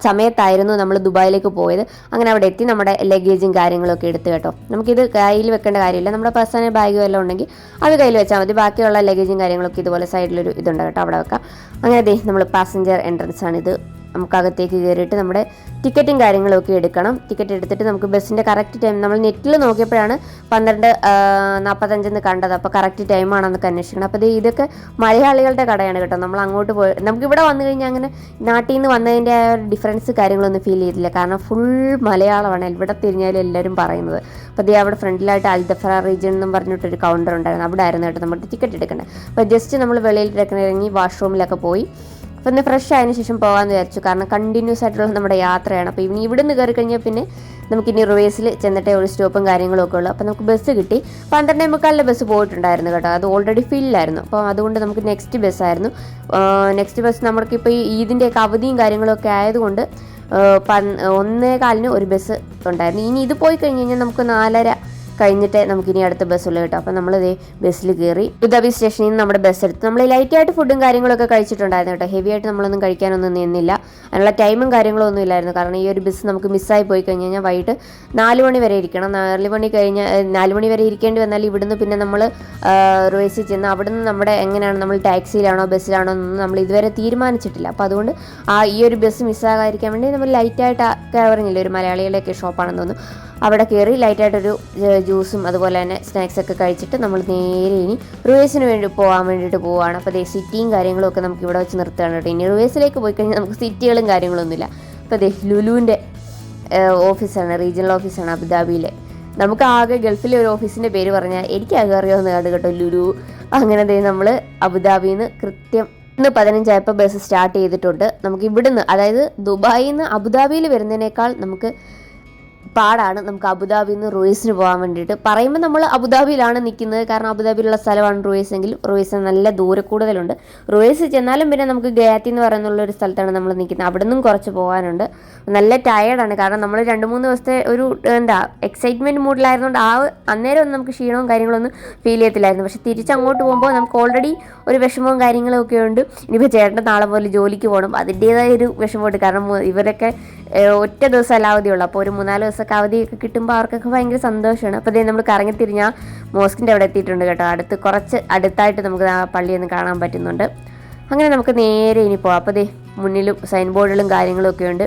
സമയത്തായിരുന്നു നമ്മൾ ദുബായിലേക്ക് പോയത്. അങ്ങനെ അവിടെ എത്തി നമ്മുടെ ലഗേജും കാര്യങ്ങളൊക്കെ എടുത്ത് കേട്ടോ. നമുക്കിത് കയ്യിൽ വെക്കേണ്ട കാര്യമില്ല. നമ്മുടെ പേഴ്സണൽ ബാഗ് വല്ലതും ഉണ്ടെങ്കിൽ അത് കയ്യിൽ വെച്ചാൽ മതി. ബാക്കിയുള്ള ലഗേജും കാര്യങ്ങളൊക്കെ ഇതുപോലെ സൈഡിലൊരു ഇതുണ്ട് കേട്ടോ. അവിടെ വെക്കാം. അങ്ങനെ ദേ നമ്മൾ പാസഞ്ചർ എൻട്രൻസ് ആണിത് നമുക്ക് അകത്തേക്ക് കയറിയിട്ട് നമ്മുടെ ടിക്കറ്റും കാര്യങ്ങളൊക്കെ എടുക്കണം. ടിക്കറ്റ് എടുത്തിട്ട് നമുക്ക് ബസ്സിന്റെ കറക്റ്റ് ടൈം നമ്മൾ നെറ്റിൽ നോക്കിയപ്പോഴാണ് പന്ത്രണ്ട് നാൽപ്പത്തഞ്ചെന്ന് കണ്ടത്. അപ്പോൾ കറക്റ്റ് ടൈമാണെന്നൊക്കെ അന്വേഷിക്കണം. അപ്പോൾ ഇതൊക്കെ മലയാളികളുടെ കടയാണ് കേട്ടോ. നമ്മൾ അങ്ങോട്ട് പോയി നമുക്ക് ഇവിടെ വന്നു കഴിഞ്ഞാൽ അങ്ങനെ നാട്ടിൽ നിന്ന് വന്നതിന്റെ ആ ഒരു ഡിഫറൻസ് കാര്യങ്ങളൊന്നും ഫീൽ ചെയ്തില്ല. കാരണം ഫുൾ മലയാളമാണ്. ഇവിടെ തിരിഞ്ഞാലും എല്ലാവരും പറയുന്നത്. അപ്പോൾ ദേ അവിടെ ഫ്രണ്ടിലായിട്ട് അൽദഫറ റീജിയൻ എന്നും പറഞ്ഞിട്ടൊരു കൗണ്ടർ ഉണ്ടായിരുന്നു. അവിടെ ആയിരുന്നു കേട്ടോ നമ്മുടെ ടിക്കറ്റ് എടുക്കേണ്ടത് അപ്പോൾ ജസ്റ്റ് നമ്മൾ വെളിയിലിറങ്ങി വാഷ്റൂമിലൊക്കെ പോയി. അപ്പോൾ ഒന്ന് ഫ്രഷ് ആയതിനു ശേഷം പോകാമെന്ന് വിചാരിച്ചു. കാരണം കണ്ടിന്യൂസ് ആയിട്ടുള്ള നമ്മുടെ യാത്രയാണ്. അപ്പോൾ ഇനി ഇവിടെ നിന്ന് കയറി കഴിഞ്ഞാൽ പിന്നെ നമുക്ക് ഇനി റിവേഴ്സിൽ ചെന്നിട്ടേ ഒരു സ്റ്റോപ്പും കാര്യങ്ങളും ഒക്കെ ഉള്ളൂ. അപ്പോൾ നമുക്ക് ബസ് കിട്ടി. പന്ത്രണ്ടേ മുക്കാലിന്റെ ബസ് പോയിട്ടുണ്ടായിരുന്നു കേട്ടോ. അത് ഓൾറെഡി ഫില്ലായിരുന്നു അപ്പോൾ അതുകൊണ്ട് നമുക്ക് നെക്സ്റ്റ് ബസ്സായിരുന്നു നെക്സ്റ്റ് ബസ് നമുക്കിപ്പോൾ ഈ ഈദിന്റെയൊക്കെ അവധിയും കാര്യങ്ങളൊക്കെ ആയതുകൊണ്ട് ഒന്നേ കാലിന് ഒരു ബസ് ഉണ്ടായിരുന്നു. ഇനി ഇത് പോയി കഴിഞ്ഞ് കഴിഞ്ഞാൽ നമുക്ക് നാലര കഴിഞ്ഞിട്ട് നമുക്കിനി അടുത്ത ബസ്സുള്ളൂ കേട്ടോ. അപ്പോൾ നമ്മൾ ഇതേ ബസ്സിൽ കയറി ഉദാബി സ്റ്റേഷനിൽ നിന്ന് നമ്മുടെ ബസ് എടുത്തു. നമ്മൾ ലൈറ്റ് ആയിട്ട് ഫുഡും കാര്യങ്ങളൊക്കെ കഴിച്ചിട്ടുണ്ടായിരുന്നു കേട്ടോ. ഹെവി ആയിട്ട് നമ്മളൊന്നും കഴിക്കാനൊന്നും നിന്നില്ല. അതിനുള്ള ടൈമും കാര്യങ്ങളും ഒന്നും ഇല്ലായിരുന്നു. കാരണം ഈ ഒരു ബസ് നമുക്ക് മിസ്സായി പോയി കഴിഞ്ഞ് കഴിഞ്ഞാൽ വൈകിട്ട് നാല് മണി വരെ ഇരിക്കണം. നാല് മണി കഴിഞ്ഞ് നാല് മണി വരെ ഇരിക്കേണ്ടി വന്നാൽ ഇവിടുന്ന് പിന്നെ നമ്മൾ റോയ്സിൽ ചെന്ന് അവിടുന്ന് നമ്മുടെ എങ്ങനെയാണ് നമ്മൾ ടാക്സിയിലാണോ ബസ്സിലാണോ എന്നൊന്നും നമ്മൾ ഇതുവരെ തീരുമാനിച്ചിട്ടില്ല. അപ്പോൾ അതുകൊണ്ട് ആ ഈ ഒരു ബസ് മിസ്സാകാതിരിക്കാൻ വേണ്ടി നമ്മൾ ലൈറ്റായിട്ട് കയറിഞ്ഞില്ല ഒരു മലയാളികളുടെയൊക്കെ ഷോപ്പാണെന്ന് തോന്നുന്നു. അവിടെ കയറി ലൈറ്റായിട്ടൊരു ജ്യൂസും അതുപോലെ തന്നെ സ്നാക്സ് ഒക്കെ കഴിച്ചിട്ട് നമ്മൾ നേരെ ഇനി റിവേഴ്സിന് വേണ്ടി പോകാൻ വേണ്ടിയിട്ട് പോവുകയാണ് അപ്പോൾ ദേ സിറ്റിയും കാര്യങ്ങളും ഒക്കെ നമുക്ക് ഇവിടെ വെച്ച് നിർത്തുകയാണ് കേട്ടോ. ഇനി റിവേഴ്സിലേക്ക് പോയി കഴിഞ്ഞാൽ നമുക്ക് സിറ്റികളും കാര്യങ്ങളൊന്നുമില്ല. അപ്പോൾ ദേ ലുലുവിന്റെ ഓഫീസാണ് റീജിയണൽ ഓഫീസാണ് അബുദാബിയിലെ. നമുക്ക് ആകെ ഗൾഫിലെ ഒരു ഓഫീസിന്റെ പേര് പറഞ്ഞാൽ എനിക്ക് ആകെ അറിയാവുന്ന കാട് കേട്ടോ ലുലു. അങ്ങനെ ദേ നമ്മൾ അബുദാബിയിൽ നിന്ന് കൃത്യം ഇന്ന് പതിനഞ്ചായപ്പോൾ ബസ് സ്റ്റാർട്ട് ചെയ്തിട്ടുണ്ട്. നമുക്ക് ഇവിടുന്ന് അതായത് ദുബായിൽ നിന്ന് അബുദാബിയിൽ വരുന്നതിനേക്കാൾ നമുക്ക് പാടാണ് നമുക്ക് അബുദാബിയിൽ നിന്ന് റൂയിസിന് പോകാൻ വേണ്ടിയിട്ട്. പറയുമ്പോൾ നമ്മൾ അബുദാബിയിലാണ് നിൽക്കുന്നത്. കാരണം അബുദാബിയിലുള്ള സ്ഥലമാണ് റൂയിസ് എങ്കിൽ റൂയിസ് നല്ല ദൂരെ കൂടുതലുണ്ട്. റൂയിസ് ചെന്നാലും പിന്നെ നമുക്ക് ഗയാത്തി എന്ന് പറയുന്നുള്ള ഒരു സ്ഥലത്താണ് നമ്മൾ നിൽക്കുന്നത്. അവിടെ നിന്നും കുറച്ച് പോകാനുണ്ട്. നല്ല ടയേർഡാണ് കാരണം നമ്മൾ രണ്ട് മൂന്ന് ദിവസത്തെ ഒരു എന്താ എക്സൈറ്റ്മെന്റ് മൂഡിലായിരുന്നുകൊണ്ട് ആ അന്നേരം ഒന്നും നമുക്ക് ക്ഷീണവും കാര്യങ്ങളൊന്നും ഫീൽ ചെയ്യത്തില്ലായിരുന്നു. പക്ഷെ തിരിച്ചങ്ങോട്ട് പോകുമ്പോൾ നമുക്ക് ഓൾറെഡി ഒരു വിഷമവും കാര്യങ്ങളും ഒക്കെ ഉണ്ട്. ഇനിയിപ്പോൾ ചേട്ടന്റെ നാളെ പോലെ ജോലിക്ക് പോകണം. അതിന്റേതായ ഒരു വിഷമമുണ്ട്. കാരണം ഇവരൊക്കെ ഒറ്റ ദിവസം അല്ല അവധിയുള്ളൂ. അപ്പോൾ ഒരു മൂന്നാൽ ദിവസമൊക്കെ അവധിയൊക്കെ കിട്ടുമ്പോൾ അവർക്കൊക്കെ ഭയങ്കര സന്തോഷമാണ്. അപ്പോൾ ഇതേ നമ്മൾ കറങ്ങി തിരിഞ്ഞാൽ മോസ്കിന്റെ അവിടെ എത്തിയിട്ടുണ്ട് കേട്ടോ. അടുത്ത് കുറച്ച് അടുത്തായിട്ട് നമുക്ക് ആ പള്ളിയൊന്ന് കാണാൻ പറ്റുന്നുണ്ട്. അങ്ങനെ നമുക്ക് നേരെ ഇനി പോവാം. അപ്പോൾ ദേ മുന്നിലും സൈൻ ബോർഡുകളും കാര്യങ്ങളും ഒക്കെ ഉണ്ട്.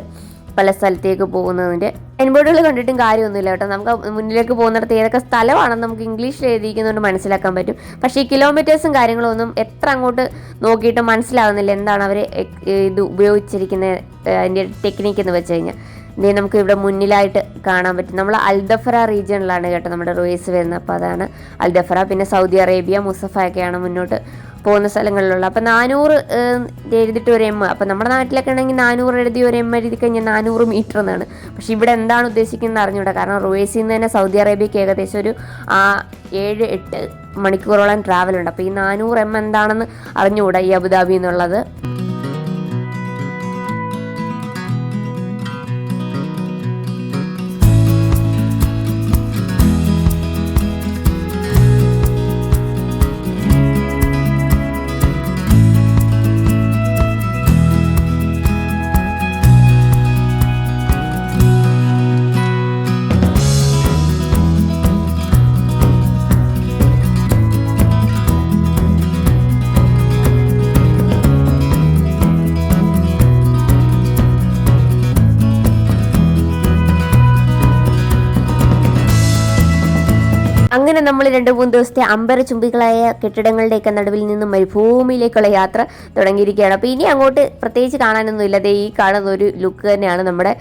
പല സ്ഥലത്തേക്ക് പോകുന്നതിന്റെ എൻബോർഡുകൾ കണ്ടിട്ടും കാര്യമൊന്നുമില്ല കേട്ടോ. നമുക്ക് മുന്നിലേക്ക് പോകുന്നിടത്ത് ഏതൊക്കെ സ്ഥലമാണെന്ന് നമുക്ക് ഇംഗ്ലീഷിൽ എഴുതിയിരിക്കുന്നതുകൊണ്ട് മനസ്സിലാക്കാൻ പറ്റും. പക്ഷേ ഈ കിലോമീറ്റേഴ്സും കാര്യങ്ങളൊന്നും എത്ര അങ്ങോട്ട് നോക്കിയിട്ട് മനസ്സിലാവുന്നില്ല. എന്താണ് അവർ ഇത് ഉപയോഗിച്ചിരിക്കുന്ന അതിന്റെ ടെക്നിക്ക് എന്ന് വെച്ച് കഴിഞ്ഞാൽ. ഇതേ നമുക്ക് ഇവിടെ മുന്നിലായിട്ട് കാണാൻ പറ്റും. നമ്മൾ അൽദഫറ റീജിയണിലാണ് കേട്ടോ നമ്മുടെ റോയ്സ് വരുന്നത്. അപ്പോൾ അതാണ് അൽദഫറ പിന്നെ സൗദി അറേബ്യ മുസഫയൊക്കെയാണ് മുന്നോട്ട് പോകുന്ന സ്ഥലങ്ങളിലുള്ള. അപ്പോൾ നാനൂറ് എഴുതിയിട്ട് ഒരു എം അപ്പോൾ നമ്മുടെ നാട്ടിലൊക്കെ ആണെങ്കിൽ നാനൂറ് എഴുതി ഒരു എം എഴുതി കഴിഞ്ഞാൽ നാനൂറ് മീറ്റർ എന്നാണ്. പക്ഷെ ഇവിടെ എന്താണ് ഉദ്ദേശിക്കുന്നത് അറിഞ്ഞൂടാ. കാരണം റുവേസിൽ നിന്ന് തന്നെ സൗദി അറേബ്യക്ക് ഏകദേശം ഒരു ആ ഏഴ് എട്ട് മണിക്കൂറോളം ട്രാവൽ ഉണ്ട്. അപ്പോൾ ഈ നാനൂറ് എം എന്താണെന്ന് അറിഞ്ഞുകൂടാ ഈ അബുദാബി എന്നുള്ളത് അങ്ങനെ നമ്മൾ രണ്ട് മൂന്ന് ദിവസത്തെ അമ്പര ചുംബികളായ കെട്ടിടങ്ങളുടെയൊക്കെ നടുവിൽ നിന്നും മരുഭൂമിയിലേക്കുള്ള യാത്ര തുടങ്ങിയിരിക്കുകയാണ്. അപ്പോൾ ഇനി അങ്ങോട്ട് പ്രത്യേകിച്ച് കാണാനൊന്നും ഇല്ലാതെ ഈ കാണുന്ന ഒരു ലുക്ക് തന്നെയാണ് നമ്മുടെ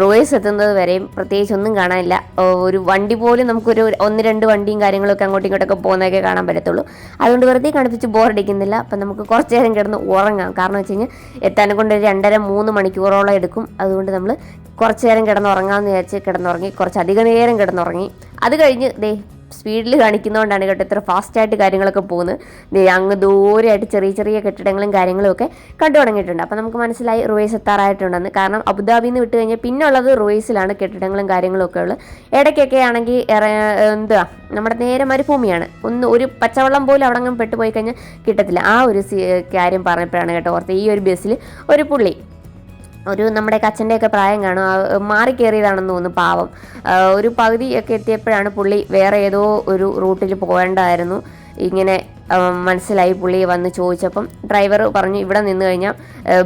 റോയസ് എത്തുന്നത് വരെയും പ്രത്യേകിച്ച് ഒന്നും കാണാനില്ല. ഒരു വണ്ടി പോലും നമുക്കൊരു ഒന്ന് രണ്ട് വണ്ടിയും കാര്യങ്ങളൊക്കെ അങ്ങോട്ടും ഇങ്ങോട്ടൊക്കെ പോകുന്നതൊക്കെ കാണാൻ പറ്റത്തുള്ളൂ. അതുകൊണ്ട് വെറുതെ കണിപ്പിച്ച് ബോറടിക്കുന്നില്ല. അപ്പം നമുക്ക് കുറച്ച് നേരം കിടന്ന് ഉറങ്ങാം. കാരണം വെച്ച് കഴിഞ്ഞാൽ എത്താനെ കൊണ്ട് ഒരു രണ്ടര മൂന്ന് മണിക്കൂറോളം എടുക്കും. അതുകൊണ്ട് നമ്മൾ കുറച്ച് നേരം കിടന്നുറങ്ങാമെന്ന് വിചാരിച്ച് കിടന്നുറങ്ങി കുറച്ച് അധിക നേരം കിടന്നുറങ്ങി. അത് കഴിഞ്ഞ് ദേ സ്പീഡിൽ കാണിക്കുന്നതുകൊണ്ടാണ് കേട്ടോ ഇത്ര ഫാസ്റ്റായിട്ട് കാര്യങ്ങളൊക്കെ പോകുന്നത്. അങ്ങ് ദൂരെയായിട്ട് ചെറിയ ചെറിയ കെട്ടിടങ്ങളും കാര്യങ്ങളും ഒക്കെ കണ്ടു തുടങ്ങിയിട്ടുണ്ട്. അപ്പോൾ നമുക്ക് മനസ്സിലായി റോയ്സ് എത്താറായിട്ടുണ്ടെന്ന് കാരണം അബുദാബിയിൽ നിന്ന് വിട്ട് കഴിഞ്ഞാൽ പിന്നെ ഉള്ളത് റോയ്സിലാണ് കെട്ടിടങ്ങളും കാര്യങ്ങളും ഒക്കെ ഉള്ളത്. ഇടയ്ക്കൊക്കെ ആണെങ്കിൽ എന്താ നമ്മുടെ നേരെ മരുഭൂമിയാണ്. ഒന്ന് ഒരു പച്ചവെള്ളം പോലും അവിടെ അങ്ങ് പെട്ടുപോയി കഴിഞ്ഞാൽ കിട്ടത്തില്ല. ആ ഒരു കാര്യം പറഞ്ഞപ്പോഴാണ് കേട്ടോ ഓർത്ത് ഈ ഒരു ബസ്സിൽ ഒരു പുള്ളി ഒരു നമ്മുടെ അച്ഛന്റെയൊക്കെ പ്രായം കാണും. മാറിക്കേറിയതാണെന്ന് തോന്നുന്നു പാവം. ഒരു പകുതിയൊക്കെ എത്തിയപ്പോഴാണ് പുള്ളി വേറെ ഏതോ ഒരു റൂട്ടിൽ പോകേണ്ടതായിരുന്നു ഇങ്ങനെ മനസ്സിലായി. പുള്ളി വന്ന് ചോദിച്ചപ്പം ഡ്രൈവർ പറഞ്ഞു ഇവിടെ നിന്ന് കഴിഞ്ഞാൽ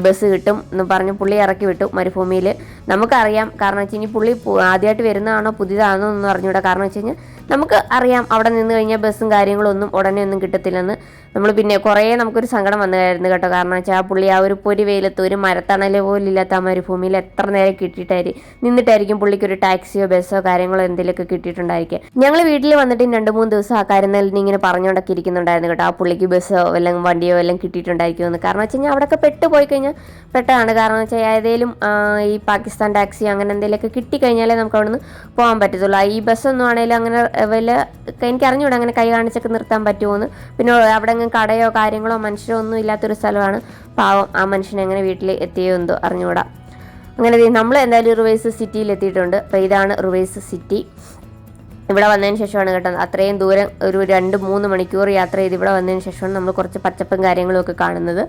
ബസ് കിട്ടും എന്ന് പറഞ്ഞ് പുള്ളി ഇറക്കി വിട്ടു മരുഭൂമിയിൽ നമുക്കറിയാം കാരണം വെച്ച് കഴിഞ്ഞാൽ പുള്ളി ആദ്യമായിട്ട് വരുന്നതാണോ പുതിയതാണോ എന്ന് അറിഞ്ഞൂടാ. കാരണം വെച്ച് കഴിഞ്ഞാൽ നമുക്ക് അറിയാം അവിടെ നിന്ന് കഴിഞ്ഞാൽ ബസ്സും കാര്യങ്ങളൊന്നും ഉടനെ ഒന്നും കിട്ടത്തില്ലെന്ന്. നമ്മൾ പിന്നെ കുറേ നമുക്കൊരു സങ്കടം വന്നതായിരുന്നു കേട്ടോ. കാരണം വെച്ചാൽ ആ പുള്ളി ആ ഒരു പൊരി വെയിലത്ത് ഒരു മരത്തണൽ പോലും ഇല്ലാത്ത ആ മരുഭൂമിയിൽ എത്ര നേരം കിട്ടിയിട്ടായിരിക്കും നിന്നിട്ടായിരിക്കും പുള്ളിക്ക് ഒരു ടാക്സിയോ ബസ്സോ കാര്യങ്ങളോ എന്തെങ്കിലുമൊക്കെ കിട്ടിയിട്ടുണ്ടായിരിക്കും ഞങ്ങൾ വീട്ടിൽ വന്നിട്ട് രണ്ട് മൂന്ന് ദിവസം ആ കാര്യം തന്നെ ഇങ്ങനെ പറഞ്ഞുകൊണ്ടൊക്കെ ഇരിക്കുന്നുണ്ടായിരുന്നു കേട്ടോ? ആ പുള്ളിക്ക് ബസ്സോ വല്ലതും വണ്ടിയോ എല്ലാം കിട്ടിയിട്ടുണ്ടായിരിക്കുമെന്ന്. കാരണം വെച്ച് കഴിഞ്ഞാൽ അവിടെയൊക്കെ പെട്ട് പോയി കഴിഞ്ഞാൽ പെട്ടാണ്. കാരണം വെച്ചാൽ ഏതെങ്കിലും ഈ പാകിസ്ഥാൻ ടാക്സി അങ്ങനെ എന്തെങ്കിലുമൊക്കെ കിട്ടിക്കഴിഞ്ഞാലേ നമുക്ക് അവിടെ നിന്ന് പോകാൻ പറ്റത്തുള്ളൂ ഈ ബസ്സൊന്നും ആണെങ്കിലും അങ്ങനെ വല്ല എനിക്ക് അറിഞ്ഞൂടെ അങ്ങനെ കൈ കാണിച്ചൊക്കെ നിർത്താൻ പറ്റുമോന്ന് പിന്നെ അവിടെ അങ്ങ് കടയോ കാര്യങ്ങളോ മനുഷ്യരോ ഒന്നും ഇല്ലാത്തൊരു സ്ഥലമാണ്. പാവം ആ മനുഷ്യനെ എങ്ങനെ വീട്ടിൽ എത്തിയോ എന്തോ അറിഞ്ഞുകൂടാ അങ്ങനെ നമ്മൾ എന്തായാലും റുവൈസ് സിറ്റിയിൽ എത്തിയിട്ടുണ്ട് അപ്പോൾ ഇതാണ് റുവൈസ് സിറ്റി ഇവിടെ വന്നതിന് ശേഷമാണ് കേട്ടോ. അത്രയും ദൂരം ഒരു രണ്ട് മൂന്ന് മണിക്കൂർ യാത്ര ചെയ്ത് ഇവിടെ വന്നതിന് ശേഷമാണ് നമ്മൾ കുറച്ച് പച്ചപ്പും കാര്യങ്ങളും ഒക്കെ കാണുന്നത്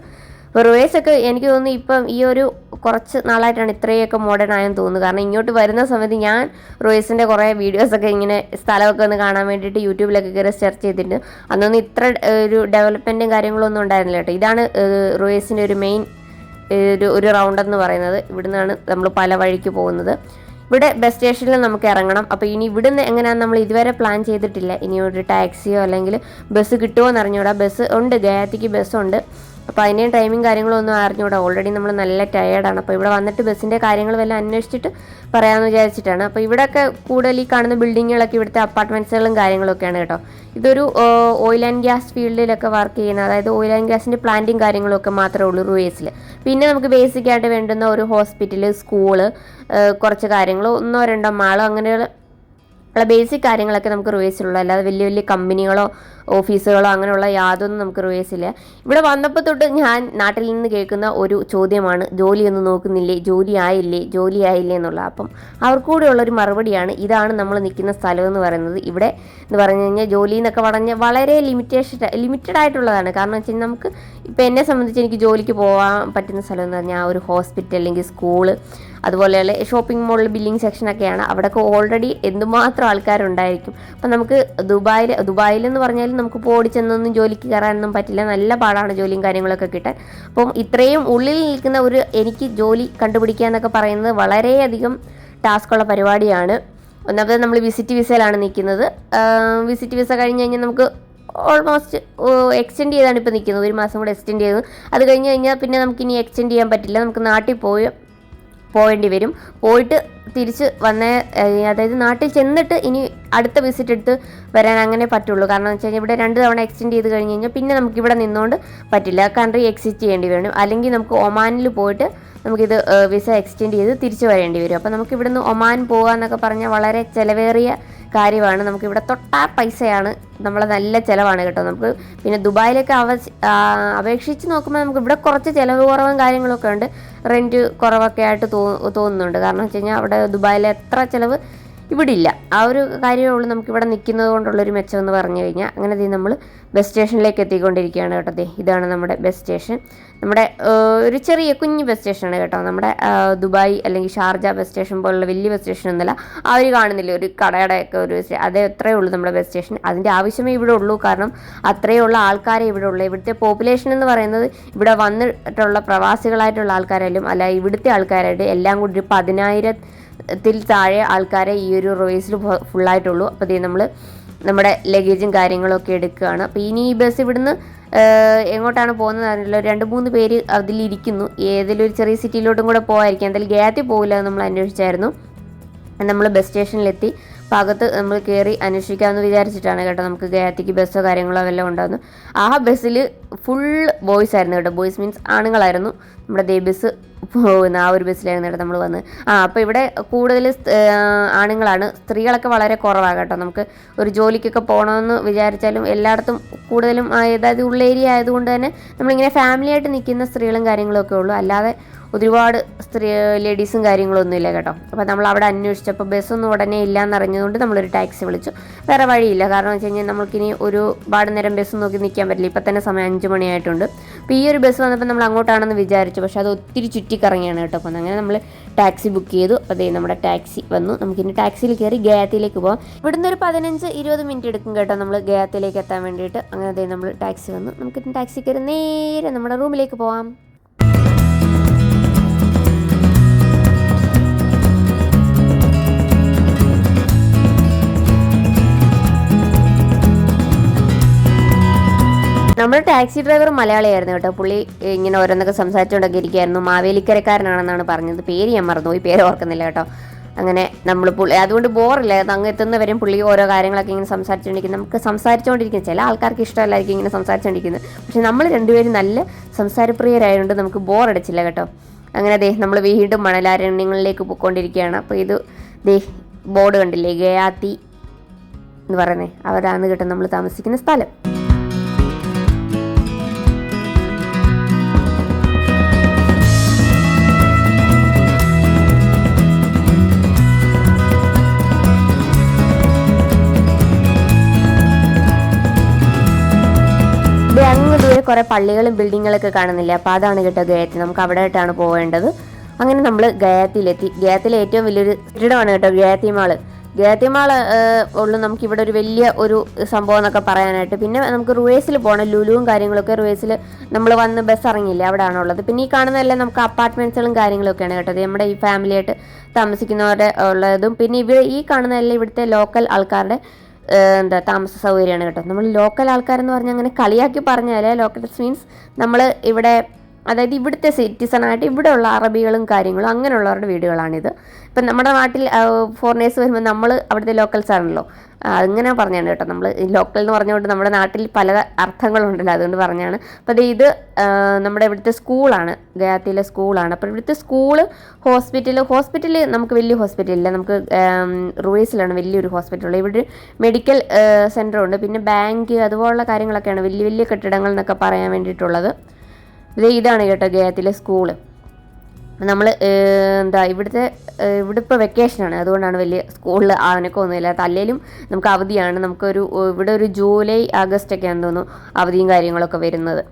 ഒക്കെ എനിക്ക് തോന്നുന്നു ഇപ്പം ഈ ഒരു കുറച്ച് നാളായിട്ടാണ് ഇത്രയൊക്കെ മോഡേൺ ആയെന്ന് തോന്നുന്നു. കാരണം ഇങ്ങോട്ട് വരുന്ന സമയത്ത് ഞാൻ റുവേസിന്റെ കുറേ വീഡിയോസൊക്കെ ഇങ്ങനെ സ്ഥലമൊക്കെ ഒന്ന് കാണാൻ വേണ്ടിയിട്ട് യൂട്യൂബിലൊക്കെ കയറി സെർച്ച് ചെയ്തിട്ടുണ്ട്. അന്നൊന്നും ഇത്ര ഒരു ഡെവലപ്മെന്റും കാര്യങ്ങളും ഒന്നും ഉണ്ടായിരുന്നില്ല കേട്ടോ. ഇതാണ് റുവേസിന്റെ ഒരു മെയിൻ ഒരു ഒരു റൗണ്ട് എന്ന് പറയുന്നത്. ഇവിടുന്നാണ് നമ്മൾ പല വഴിക്ക് പോകുന്നത്. ഇവിടെ ബസ് സ്റ്റേഷനിൽ നമുക്ക് ഇറങ്ങണം. അപ്പോൾ ഇനി ഇവിടുന്ന് എങ്ങനെയാണ് നമ്മൾ ഇതുവരെ പ്ലാൻ ചെയ്തിട്ടില്ല. ഇനി ഒരു ടാക്സിയോ അല്ലെങ്കിൽ ബസ് കിട്ടുമോ എന്ന് അറിഞ്ഞൂടാ ബസ് ഉണ്ട് ഗയാത്തിക്ക് ബസ്സുണ്ട് അപ്പോൾ അതിന്റെയും ടൈമിങ് കാര്യങ്ങളും ഒന്നും അറിഞ്ഞൂടാ ഓൾറെഡി നമ്മൾ നല്ല ടയേർഡാണ് അപ്പോൾ ഇവിടെ വന്നിട്ട് ബസ്സിന്റെ കാര്യങ്ങൾ വല്ല അന്വേഷിച്ചിട്ട് പറയാമെന്ന് വിചാരിച്ചിട്ടാണ്. അപ്പോൾ ഇവിടെയൊക്കെ കൂടുതൽ ഈ കാണുന്ന ബിൽഡിങ്ങുകളൊക്കെ ഇവിടുത്തെ അപ്പാർട്ട്മെന്റ്സുകളും കാര്യങ്ങളൊക്കെയാണ് കേട്ടോ. ഇതൊരു ഓയിൽ ആൻഡ് ഗ്യാസ് ഫീൽഡിലൊക്കെ വർക്ക് ചെയ്യുന്ന അതായത് ഓയിൽ ആൻഡ് ഗ്യാസിന്റെ പ്ലാന്റും കാര്യങ്ങളൊക്കെ മാത്രമേ ഉള്ളൂ റുവേസിൽ പിന്നെ നമുക്ക് ബേസിക് ആയിട്ട് വേണ്ടുന്ന ഒരു ഹോസ്പിറ്റൽ സ്കൂൾ കുറച്ച് കാര്യങ്ങൾ ഒന്നോ രണ്ടോ മാളോ അങ്ങനെയുള്ള ബേസിക് കാര്യങ്ങളൊക്കെ നമുക്ക് റുവേസിലുള്ള അല്ലാതെ വലിയ വലിയ കമ്പനികളോ ഓഫീസുകളോ അങ്ങനെയുള്ള യാതൊന്നും നമുക്ക് റിവേഴ്സില്ല ഇവിടെ വന്നപ്പോൾ തൊട്ട് ഞാൻ നാട്ടിൽ നിന്ന് കേൾക്കുന്ന ഒരു ചോദ്യമാണ് ജോലിയൊന്നും നോക്കുന്നില്ലേ? ജോലി ആയില്ലേ ജോലി ആയില്ലേ എന്നുള്ള. അപ്പം അവർക്കൂടെയുള്ള ഒരു മറുപടിയാണ് ഇതാണ് നമ്മൾ നിൽക്കുന്ന സ്ഥലം എന്ന് പറയുന്നത്. ഇവിടെ എന്ന് പറഞ്ഞു കഴിഞ്ഞാൽ ജോലി എന്നൊക്കെ പറഞ്ഞ് വളരെ ലിമിറ്റേഷൻ ലിമിറ്റഡ് ആയിട്ടുള്ളതാണ് കാരണം വെച്ച് കഴിഞ്ഞാൽ നമുക്ക് ഇപ്പം എന്നെ സംബന്ധിച്ച് എനിക്ക് ജോലിക്ക് പോകാൻ പറ്റുന്ന സ്ഥലം എന്ന് പറഞ്ഞാൽ ഒരു ഹോസ്പിറ്റൽ അല്ലെങ്കിൽ സ്കൂൾ അതുപോലെയുള്ള ഷോപ്പിംഗ് മോളിൽ ബില്ലിംഗ് സെക്ഷനൊക്കെയാണ്. അവിടെയൊക്കെ ഓൾറെഡി എന്തുമാത്രം ആൾക്കാരുണ്ടായിരിക്കും. അപ്പം നമുക്ക് ദുബായിൽ എന്ന് പറഞ്ഞാൽ നമുക്ക് ഇപ്പോൾ ഓടിച്ചെന്നൊന്നും ജോലിക്ക് കയറാനൊന്നും പറ്റില്ല. നല്ല പാടാണ് ജോലിയും കാര്യങ്ങളൊക്കെ കിട്ടാൻ. അപ്പം ഇത്രയും ഉള്ളിൽ നിൽക്കുന്ന ഒരു എനിക്ക് ജോലി കണ്ടുപിടിക്കുക എന്നൊക്കെ പറയുന്നത് വളരെയധികം ടാസ്ക്കുള്ള പരിപാടിയാണ്. ഒന്നാമത് നമ്മൾ വിസിറ്റ് വിസയിലാണ് നിൽക്കുന്നത്. വിസിറ്റ് വിസ കഴിഞ്ഞ് കഴിഞ്ഞാൽ നമുക്ക് ഓൾമോസ്റ്റ് എക്സ്റ്റെൻഡ് ചെയ്താണ് ഇപ്പോൾ നിൽക്കുന്നത്. ഒരു മാസം കൂടെ എക്സ്റ്റെൻഡ് ചെയ്തു. അത് കഴിഞ്ഞ് കഴിഞ്ഞാൽ പിന്നെ നമുക്ക് ഇനി എക്സ്റ്റെൻഡ് ചെയ്യാൻ പറ്റില്ല. നമുക്ക് നാട്ടിൽ പോയി പോകേണ്ടി വരും. പോയിട്ട് തിരിച്ച് വന്ന് അതായത് നാട്ടിൽ ചെന്നിട്ട് ഇനി അടുത്ത വിസിറ്റ് എടുത്ത് വരാൻ അങ്ങനെ പറ്റുള്ളൂ. കാരണം എന്ന് വെച്ച് കഴിഞ്ഞാൽ ഇവിടെ രണ്ട് തവണ എക്സ്റ്റെൻഡ് ചെയ്ത് കഴിഞ്ഞ് കഴിഞ്ഞാൽ പിന്നെ നമുക്ക് ഇവിടെ നിന്നുകൊണ്ട് പറ്റില്ല. കൺട്രി എക്സിറ്റ് ചെയ്യേണ്ടി വരും. അല്ലെങ്കിൽ നമുക്ക് ഒമാനിൽ പോയിട്ട് നമുക്കിത് വിസ എക്സ്റ്റെൻഡ് ചെയ്ത് തിരിച്ചു വരേണ്ടി വരും. അപ്പോൾ നമുക്ക് ഇവിടുന്ന് ഒമാൻ പോകുക എന്നൊക്കെ പറഞ്ഞാൽ വളരെ ചിലവേറിയ കാര്യമാണ്. നമുക്ക് ഇവിടെ തൊട്ടാ പൈസയാണ്. നമ്മളെ നല്ല ചിലവാണ് കേട്ടോ. നമുക്ക് പിന്നെ ദുബായിലേക്ക് അവ അപേക്ഷിച്ച് നോക്കുമ്പോൾ നമുക്ക് ഇവിടെ കുറച്ച് ചിലവ് കുറവും കാര്യങ്ങളൊക്കെ ഉണ്ട്. റെന്റ് കുറവൊക്കെ ആയിട്ട് തോ തോന്നുന്നുണ്ട്. കാരണം വെച്ച് കഴിഞ്ഞാൽ അവിടെ ദുബായിലെ എത്ര ചിലവ് ഇവിടെ ഇല്ല ആ ഒരു കാര്യമേ ഉള്ളൂ നമുക്ക് ഇവിടെ നിൽക്കുന്നത് കൊണ്ടുള്ളൊരു മെച്ചം എന്ന് പറഞ്ഞു കഴിഞ്ഞാൽ അങ്ങനെ നമ്മൾ ബസ് സ്റ്റേഷനിലേക്ക് എത്തിക്കൊണ്ടിരിക്കുകയാണ് കേട്ടോ ഇതാണ് നമ്മുടെ ബസ് സ്റ്റേഷൻ നമ്മുടെ ഒരു ചെറിയ കുഞ്ഞ് ബസ് സ്റ്റേഷനാണ് കേട്ടോ. നമ്മുടെ ദുബായ് അല്ലെങ്കിൽ ഷാർജ ബസ് സ്റ്റേഷൻ പോലുള്ള വലിയ ബസ് സ്റ്റേഷൻ ഒന്നുമല്ല. ഒരു കാണുന്നില്ല ഒരു കടയുടെയൊക്കെ ഒരു അതേ അത്രയേ ഉള്ളൂ നമ്മുടെ ബസ് സ്റ്റേഷൻ അതിന്റെ ആവശ്യമേ ഇവിടെ ഉള്ളൂ. കാരണം അത്രയുള്ള ആൾക്കാരെ ഇവിടെ ഉള്ളൂ. ഇവിടുത്തെ പോപ്പുലേഷൻ എന്ന് പറയുന്നത് ഇവിടെ വന്നിട്ടുള്ള പ്രവാസികളായിട്ടുള്ള ആൾക്കാരായാലും അല്ല ഇവിടുത്തെ ആൾക്കാരായിട്ട് എല്ലാം കൂടി ഒരു പതിനായിരത്തിൽ താഴെ ആൾക്കാരെ ഈ ഒരു റോയ്സിൽ ഫുള്ളായിട്ടുള്ളൂ അപ്പോൾ നമ്മൾ നമ്മുടെ ലഗേജും കാര്യങ്ങളൊക്കെ എടുക്കുകയാണ്. അപ്പോൾ ഇനി ഈ ബസ് ഇവിടുന്ന് എങ്ങോട്ടാണ് പോകുന്നത് അറിയില്ല. രണ്ട് മൂന്ന് പേര് അതിലിരിക്കുന്നു. ഏതെങ്കിലും ഒരു ചെറിയ സിറ്റിയിലോട്ടും കൂടെ പോകായിരിക്കും എന്തായാലും ഗ്യാത്തിൽ പോകില്ല എന്ന് നമ്മൾ അന്വേഷിച്ചായിരുന്നു. നമ്മൾ ബസ് സ്റ്റേഷനിലെത്തി ഭാഗത്ത് നമ്മൾ കയറി അന്വേഷിക്കാമെന്ന് വിചാരിച്ചിട്ടാണ് കേട്ടോ നമുക്ക് ഗയാത്തിക്ക് ബസ്സോ കാര്യങ്ങളോ വല്ലതും ഉണ്ടാകുന്നു ആ ബസ്സിൽ ഫുൾ ബോയ്സ് ആയിരുന്നു കേട്ടോ. ബോയ്സ് മീൻസ് ആണുങ്ങളായിരുന്നു. നമ്മുടെ ദേ ബസ് പോകുന്ന ആ ഒരു ബസ്സിലായിരുന്നു കേട്ടോ നമ്മൾ വന്ന് ആ അപ്പോൾ ഇവിടെ കൂടുതൽ ആണുങ്ങളാണ്. സ്ത്രീകളൊക്കെ വളരെ കുറവാണ് കേട്ടോ. നമുക്ക് ഒരു ജോലിക്കൊക്കെ പോകണമെന്ന് വിചാരിച്ചാലും എല്ലായിടത്തും കൂടുതലും അതായത് ഉള്ള ഏരിയ ആയതുകൊണ്ട് തന്നെ നമ്മളിങ്ങനെ ഫാമിലി ആയിട്ട് നിൽക്കുന്ന സ്ത്രീകളും കാര്യങ്ങളൊക്കെ ഉള്ളൂ. അല്ലാതെ ഒരുപാട് സ്ത്രീ ലേഡീസും കാര്യങ്ങളൊന്നുമില്ല കേട്ടോ. അപ്പോൾ നമ്മൾ അവിടെ അന്വേഷിച്ചപ്പോൾ ബസ്സൊന്നും ഉടനെ ഇല്ല എന്നറിഞ്ഞതുകൊണ്ട് നമ്മളൊരു ടാക്സി വിളിച്ചു. വേറെ വഴിയില്ല. കാരണം വെച്ച് കഴിഞ്ഞാൽ നമുക്കിനി ഒരുപാട് നേരം ബസ് നോക്കി നിൽക്കാൻ പറ്റില്ല. ഇപ്പം തന്നെ സമയം അഞ്ച് മണിയായിട്ടുണ്ട്. അപ്പോൾ ഈ ഒരു ബസ് വന്നപ്പോൾ നമ്മൾ അങ്ങോട്ടാണെന്ന് വിചാരിച്ചു. പക്ഷേ അത് ഒത്തിരി ചുറ്റിക്കറങ്ങിയാണ് കേട്ടോ. അപ്പോൾ അങ്ങനെ നമ്മൾ ടാക്സി ബുക്ക് ചെയ്തു. അതേ നമ്മുടെ ടാക്സി വന്നു. നമുക്കിനി ടാക്സിയിൽ കയറി ഗയാത്തിലേക്ക് പോകാം ഇവിടുന്ന് ഒരു പതിനഞ്ച് ഇരുപത് മിനിറ്റ് എടുക്കും കേട്ടോ നമ്മൾ ഗയാത്തിലേക്ക് എത്താൻ വേണ്ടിയിട്ട്. അങ്ങനെ അതേ നമ്മൾ ടാക്സി വന്നു. നമുക്കിനി ടാക്സി കയറി നേരെ നമ്മുടെ റൂമിലേക്ക് പോവാം. നമ്മുടെ ടാക്സി ഡ്രൈവർ മലയാളിയായിരുന്നു കേട്ടോ. പുള്ളി ഇങ്ങനെ ഓരോന്നൊക്കെ സംസാരിച്ചുകൊണ്ടൊക്കെ ഇരിക്കുകയായിരുന്നു. മാവേലിക്കരക്കാരനാണെന്നാണ് പറഞ്ഞത്. പേര് ഞാൻ മറന്നുപോയി. പേര് ഓർക്കുന്നില്ല കേട്ടോ. അങ്ങനെ നമ്മൾ പുള്ളി അതുകൊണ്ട് ബോറില്ല? അങ്ങ് എത്തുന്നവരും പുള്ളി ഓരോ കാര്യങ്ങളൊക്കെ ഇങ്ങനെ സംസാരിച്ചുകൊണ്ടിരിക്കുന്നത് നമുക്ക് സംസാരിച്ചുകൊണ്ടിരിക്കുന്നത് ചില ആൾക്കാർക്ക് ഇഷ്ടമല്ലായിരിക്കും ഇങ്ങനെ സംസാരിച്ചുകൊണ്ടിരിക്കുന്നത്. പക്ഷെ നമ്മൾ രണ്ടുപേരും നല്ല സംസാരപ്രിയരായതുകൊണ്ട് നമുക്ക് ബോറടിച്ചില്ല കേട്ടോ. അങ്ങനെ ദേ നമ്മൾ വീണ്ടും മണലാരണ്യങ്ങളിലേക്ക് പോയിക്കൊണ്ടിരിക്കുകയാണ്. അപ്പോൾ ഇത് ദേ ബോർഡ് കണ്ടില്ലേ? ഗയാത്തി എന്ന് പറയുന്നത്. അവരാണ് കേട്ടോ നമ്മൾ താമസിക്കുന്ന സ്ഥലം. കുറെ പള്ളികളും ബിൽഡിങ്ങുകളൊക്കെ കാണുന്നില്ല? അപ്പോൾ അതാണ് കേട്ടോ ഗയത്തി നമുക്ക് അവിടെ ആയിട്ടാണ് പോവേണ്ടത്. അങ്ങനെ നമ്മൾ ഗയത്തിലെത്തി ഗയത്തിലെ ഏറ്റവും വലിയൊരു കെട്ടിടമാണ് കേട്ടോ ഗയത്തി മാൾ. ഗയാത്തി മാൾ ഉള്ളു നമുക്ക് ഇവിടെ ഒരു വലിയ ഒരു സംഭവം എന്നൊക്കെ പറയാനായിട്ട്. പിന്നെ നമുക്ക് റുവേസിൽ പോകണം. ലുലുവും കാര്യങ്ങളൊക്കെ റുവേസിൽ നമ്മൾ വന്ന് ബസ് ഇറങ്ങിയില്ല? അവിടെയാണ് ഉള്ളത്. പിന്നെ ഈ കാണുന്നതെല്ലാം നമുക്ക് അപ്പാർട്ട്മെന്റ്സുകളും കാര്യങ്ങളൊക്കെയാണ് കേട്ടത് നമ്മുടെ ഈ ഫാമിലിയായിട്ട് താമസിക്കുന്നവരുടെ ഉള്ളതും. പിന്നെ ഇവർ ഈ കാണുന്നതെല്ലാം ഇവിടുത്തെ ലോക്കൽ ആൾക്കാരുടെ എന്താ താമസ സൗകര്യമാണ് കേട്ടോ. നമ്മൾ ലോക്കൽ ആൾക്കാരെന്ന് പറഞ്ഞാൽ അങ്ങനെ കളിയാക്കി പറഞ്ഞാൽ ലോക്കൽസ് മീൻസ് നമ്മൾ ഇവിടെ അതായത് ഇവിടുത്തെ സിറ്റിസൺ ആയിട്ട് ഇവിടെയുള്ള അറബികളും കാര്യങ്ങളും അങ്ങനെയുള്ളവരുടെ വീടുകളാണിത്. ഇപ്പം നമ്മുടെ നാട്ടിൽ ഫോറിനേഴ്സ് വരുമ്പോൾ നമ്മൾ അവിടുത്തെ ലോക്കൽസ് ആണല്ലോ. അങ്ങനെ പറഞ്ഞാണ് കേട്ടോ നമ്മൾ ലോക്കൽ എന്ന് പറഞ്ഞുകൊണ്ട് നമ്മുടെ നാട്ടിൽ പല അർത്ഥങ്ങളുണ്ടല്ലോ അതുകൊണ്ട് പറഞ്ഞാണ്. അപ്പോൾ അത് ഇത് നമ്മുടെ ഇവിടുത്തെ സ്കൂളാണ് ഗയാത്തിയിലെ സ്കൂളാണ് അപ്പോൾ ഇവിടുത്തെ സ്കൂൾ ഹോസ്പിറ്റൽ ഹോസ്പിറ്റൽ നമുക്ക് വലിയ ഹോസ്പിറ്റലില്ല നമുക്ക് റൂറീസിലാണ് വലിയൊരു ഹോസ്പിറ്റൽ ഇവിടെ മെഡിക്കൽ സെന്ററുണ്ട് പിന്നെ ബാങ്ക് അതുപോലുള്ള കാര്യങ്ങളൊക്കെയാണ് വലിയ വലിയ കെട്ടിടങ്ങൾ എന്നൊക്കെ പറയാൻ വേണ്ടിയിട്ടുള്ളത്. ഇത് ഇതാണ് കേട്ടോ ഗയത്തിലെ സ്കൂൾ. നമ്മൾ എന്താ ഇവിടുത്തെ ഇവിടെ ഇപ്പോൾ വെക്കേഷനാണ് അതുകൊണ്ടാണ് വലിയ സ്കൂളിൽ ആനക്കൊന്നുമില്ല അല്ലെങ്കിലും നമുക്ക് അവധിയാണ്. നമുക്കൊരു ഇവിടെ ഒരു ജൂലൈ ആഗസ്റ്റ് ഒക്കെ ആണെന്ന് തോന്നുന്നു അവധിയും കാര്യങ്ങളൊക്കെ വരുന്നത്.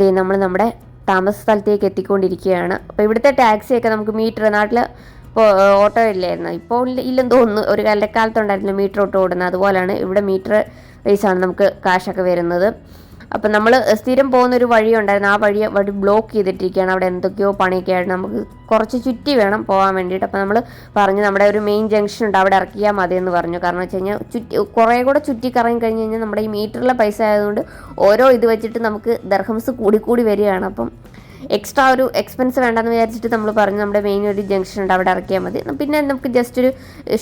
ദേ നമ്മൾ നമ്മുടെ താമസ സ്ഥലത്തേക്ക് എത്തിക്കൊണ്ടിരിക്കുകയാണ്. അപ്പോൾ ഇവിടുത്തെ ടാക്സിയൊക്കെ നമുക്ക് മീറ്റർ നാട്ടിൽ ഇപ്പോൾ ഓട്ടോ ഇല്ലായിരുന്നു. ഇപ്പോൾ ഇല്ലെന്ന് തോന്നുന്നു. ഒരു കാലക്കാലത്തുണ്ടായിരുന്നു മീറ്റർ ഓട്ടോ ഓടുന്നത്. അതുപോലെയാണ് ഇവിടെ മീറ്റർ ആണ് നമുക്ക് കാശൊക്കെ വരുന്നത്. അപ്പം നമ്മൾ സ്ഥിരം പോകുന്ന ഒരു വഴി ഉണ്ടായിരുന്നു ആ വഴി വഴി ബ്ലോക്ക് ചെയ്തിട്ടിരിക്കുകയാണ്. അവിടെ എന്തൊക്കെയോ പണിയൊക്കെ ആയിട്ട് നമുക്ക് കുറച്ച് ചുറ്റി വേണം പോകാൻ വേണ്ടിയിട്ട്. അപ്പം നമ്മൾ പറഞ്ഞു നമ്മുടെ ഒരു മെയിൻ ജംഗ്ഷൻ ഉണ്ട്. അവിടെ ഇറക്കിയാൽ മതി എന്ന് പറഞ്ഞു. കാരണം വെച്ച് കഴിഞ്ഞാൽ ചുറ്റി കുറേ കൂടെ ചുറ്റി കറങ്ങി കഴിഞ്ഞ് കഴിഞ്ഞാൽ നമ്മുടെ ഈ മീറ്ററിലെ പൈസ ആയതുകൊണ്ട് ഓരോ ഇത് വെച്ചിട്ട് നമുക്ക് ദർഹംസ് കൂടി കൂടി വരികയാണ്. അപ്പം എക്സ്ട്രാ ഒരു എക്സ്പെൻസ് വേണ്ടെന്ന് വിചാരിച്ചിട്ട് നമ്മൾ പറഞ്ഞു നമ്മുടെ മെയിൻ ഒരു ജംഗ്ഷൻ ഉണ്ട് അവിടെ ഇറക്കിയാൽ മതി. പിന്നെ നമുക്ക് ജസ്റ്റ് ഒരു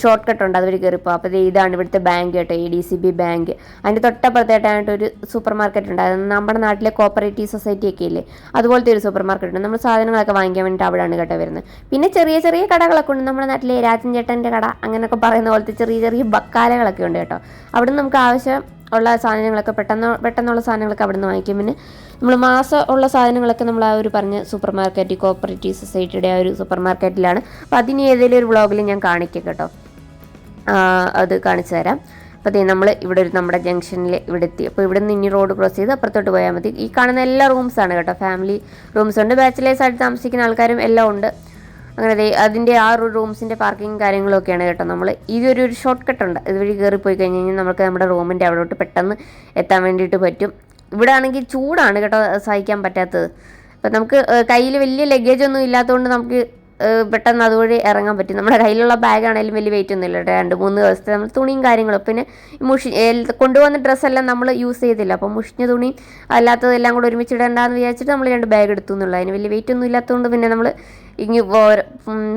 ഷോർട്ട് കട്ട് ഉണ്ട് അതുവഴി കയറിപ്പോൾ അപ്പോൾ ഇതാണ് ഇവിടുത്തെ ബാങ്ക് കേട്ടോ A D C B bank അതിന്റെ തൊട്ടപ്പുറത്തായിട്ടായിട്ട് ഒരു സൂപ്പർ മാർക്കറ്റ് ഉണ്ട് നമ്മുടെ നാട്ടിലെ കോപ്പറേറ്റീവ് സൊസൈറ്റി ഒക്കെ ഇല്ലേ? അതുപോലത്തെ ഒരു സൂപ്പർ മാർക്കറ്റ് ഉണ്ട്. നമ്മൾ സാധനങ്ങളൊക്കെ വാങ്ങിക്കാൻ വേണ്ടിയിട്ട് അവിടെയാണ് കേട്ടോ വരുന്നത്. പിന്നെ ചെറിയ ചെറിയ കടകളൊക്കെ ഉണ്ട്. നമ്മുടെ നാട്ടിലെ രാജൻ ചേട്ടന്റെ കട അങ്ങനെയൊക്കെ പറയുന്ന പോലത്തെ ചെറിയ ചെറിയ ബക്കാലകളൊക്കെ ഉണ്ട് കേട്ടോ. അവിടെ നമുക്ക് ആവശ്യം ഉള്ള സാധനങ്ങളൊക്കെ പെട്ടെന്ന് പെട്ടെന്നുള്ള സാധനങ്ങളൊക്കെ അവിടെ നിന്ന് വാങ്ങിക്കും. പിന്നെ നമ്മൾ മാസം ഉള്ള സാധനങ്ങളൊക്കെ നമ്മൾ ആ ഒരു പറഞ്ഞ സൂപ്പർ മാർക്കറ്റ് കോപ്പറേറ്റീവ് സൊസൈറ്റിയുടെ ആ ഒരു സൂപ്പർ മാർക്കറ്റിലാണ് അപ്പോൾ അതിന് ഏതെങ്കിലും ഒരു വ്ളോഗിൽ ഞാൻ കാണിക്കാം കേട്ടോ. അത് കാണിച്ചു തരാം. അപ്പോൾ അതേ നമ്മൾ ഇവിടെ ഒരു നമ്മുടെ ജംഗ്ഷനിൽ ഇവിടെ എത്തി. അപ്പോൾ ഇവിടെ നിന്ന് ഇനി റോഡ് ക്രോസ് ചെയ്ത് അപ്പുറത്തോട്ട് പോയാൽ മതി. ഈ കാണുന്ന എല്ലാ റൂംസാണ് കേട്ടോ. ഫാമിലി റൂംസ് ഉണ്ട്. ബാച്ചിലേഴ്സ് ആയിട്ട് താമസിക്കുന്ന ആൾക്കാരും എല്ലാം ഉണ്ട്. അങ്ങനെ അതിന്റെ ആ ഒരു റൂംസിന്റെ പാർക്കിങ് കാര്യങ്ങളൊക്കെയാണ് കേട്ടോ നമ്മൾ. ഇതൊരു ഒരു ഷോർട്ട് കട്ട് ഉണ്ട്. ഇതുവഴി കയറി പോയി കഴിഞ്ഞ് കഴിഞ്ഞാൽ നമുക്ക് നമ്മുടെ റൂമിന്റെ അവിടോട്ട് പെട്ടെന്ന് എത്താൻ വേണ്ടിയിട്ട് പറ്റും. ഇവിടെ ആണെങ്കിൽ ചൂടാണ് കേട്ടോ സഹിക്കാൻ പറ്റാത്തത്. അപ്പം നമുക്ക് കയ്യിൽ വലിയ ലഗേജ് ഒന്നും ഇല്ലാത്തതുകൊണ്ട് നമുക്ക് പെട്ടെന്ന് അതുവഴി ഇറങ്ങാൻ പറ്റും. നമ്മുടെ കയ്യിലുള്ള ബാഗ് ആണെങ്കിലും വലിയ വെയിറ്റ് ഒന്നും ഇല്ല രണ്ട് മൂന്ന് ദിവസത്തെ നമ്മൾ തുണിയും കാര്യങ്ങളും. പിന്നെ ഈ മുഷി കൊണ്ടുവന്ന ഡ്രസ്സെല്ലാം നമ്മൾ യൂസ് ചെയ്തില്ല അപ്പോൾ മുഷിഞ്ഞ തുണി അല്ലാത്തതെല്ലാം കൂടെ ഒരുമിച്ച് ഇടണ്ടെന്ന് വിചാരിച്ചിട്ട് നമ്മൾ രണ്ട് ബാഗ് എടുത്തു എന്നുള്ളത് അതിന് വലിയ വെയിറ്റ് ഒന്നും ഇല്ലാത്തതുകൊണ്ട് പിന്നെ നമ്മൾ ഇങ്ങ് പോ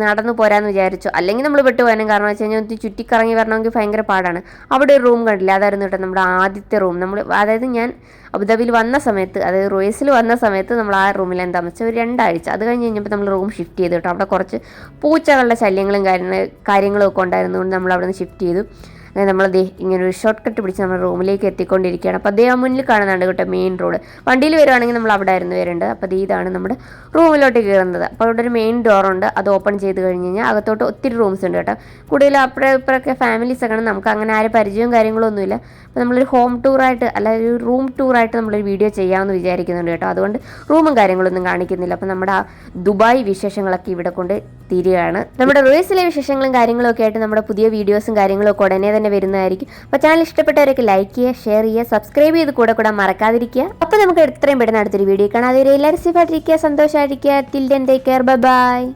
നടന്ന് പോരാന്ന് വിചാരിച്ചു. അല്ലെങ്കിൽ നമ്മൾ പെട്ടുപോകാനും കാരണം വെച്ച് കഴിഞ്ഞാൽ ഒന്ന് ചുറ്റിക്കറങ്ങി വരണമെങ്കിൽ ഭയങ്കര പാടാണ്. അവിടെ ഒരു റൂം കണ്ടില്ല? അതായിരുന്നു കേട്ടോ നമ്മുടെ ആദ്യത്തെ റൂം. നമ്മൾ അതായത് ഞാൻ അബുദാബിയിൽ വന്ന സമയത്ത് അതായത് റോയസിൽ വന്ന സമയത്ത് നമ്മൾ ആ റൂമിൽ എന്താ വെച്ചാൽ ഒരു രണ്ടാഴ്ച. അത് കഴിഞ്ഞ് കഴിഞ്ഞപ്പോൾ നമ്മൾ റൂം ഷിഫ്റ്റ് ചെയ്തു കേട്ടോ. അവിടെ കുറച്ച് പൂച്ചകളുടെ ശല്യങ്ങളും കാര്യങ്ങളും കാര്യങ്ങളും ഒക്കെ ഉണ്ടായിരുന്നുകൊണ്ട് നമ്മൾ അവിടെ നിന്ന് ഷിഫ്റ്റ് ചെയ്തു. അങ്ങനെ നമ്മൾ ഇങ്ങനെ ഒരു ഷോർട്ട് കട്ട് പിടിച്ച് നമ്മൾ റൂമിലേക്ക് എത്തിക്കൊണ്ടിരിക്കുകയാണ്. അപ്പോൾ അദ്ദേഹം മുന്നിൽ കാണുന്നുണ്ട് കേട്ടോ മെയിൻ റോഡ് വണ്ടിയിൽ വരുവാണെങ്കിൽ നമ്മൾ അവിടെ ആയിരുന്നു വരേണ്ടത്. അപ്പോൾ ദേ ഇതാണ് നമ്മുടെ റൂമിലോട്ട് കയറുന്നത്. അപ്പോൾ അവിടെ ഒരു മെയിൻ ഡോറുണ്ട് അത് ഓപ്പൺ ചെയ്ത് കഴിഞ്ഞ് കഴിഞ്ഞാൽ അകത്തോട്ട് ഒത്തിരി റൂംസ് ഉണ്ട് കേട്ടോ. കൂടുതലും അപ്പുറം ഇപ്പുറമൊക്കെ ഫാമിലീസ് ഒക്കെ നമുക്ക് അങ്ങനെ ആരും പരിചയവും കാര്യങ്ങളും ഒന്നുമില്ല. അപ്പോൾ നമ്മളൊരു ഹോം ടൂറായിട്ട് അല്ല ഒരു റൂം ടൂറായിട്ട് നമ്മളൊരു വീഡിയോ ചെയ്യാമെന്ന് വിചാരിക്കുന്നുണ്ട് കേട്ടോ. അതുകൊണ്ട് റൂമും കാര്യങ്ങളൊന്നും കാണിക്കുന്നില്ല. അപ്പോൾ നമ്മുടെ ആ ദുബായ് വിശേഷങ്ങളൊക്കെ ഇവിടെ കൊണ്ട് തീരുകയാണ്. നമ്മുടെ റൂയസിലെ വിശേഷങ്ങളും കാര്യങ്ങളും ഒക്കെ ആയിട്ട് നമ്മുടെ പുതിയ വീഡിയോസും കാര്യങ്ങളും ഒക്കെ ഉടനെ തന്നെ വരുന്നതായിരിക്കും. അപ്പോൾ ചാനൽ ഇഷ്ടപ്പെട്ടവരൊക്കെ ലൈക്ക് ചെയ്യുക ഷെയർ ചെയ്യുക സബ്സ്ക്രൈബ് ചെയ്ത് കൂടെ കൂടെ മറക്കാതിരിക്കുക. അപ്പോൾ നമുക്ക് എത്രയും പെട്ടെന്ന് അടുത്തൊരു വീഡിയോ കാണാം. അതുവരെ എല്ലാവരും സേഫായിട്ടിരിക്കുക സന്തോഷമായിരിക്കുക till then take care bye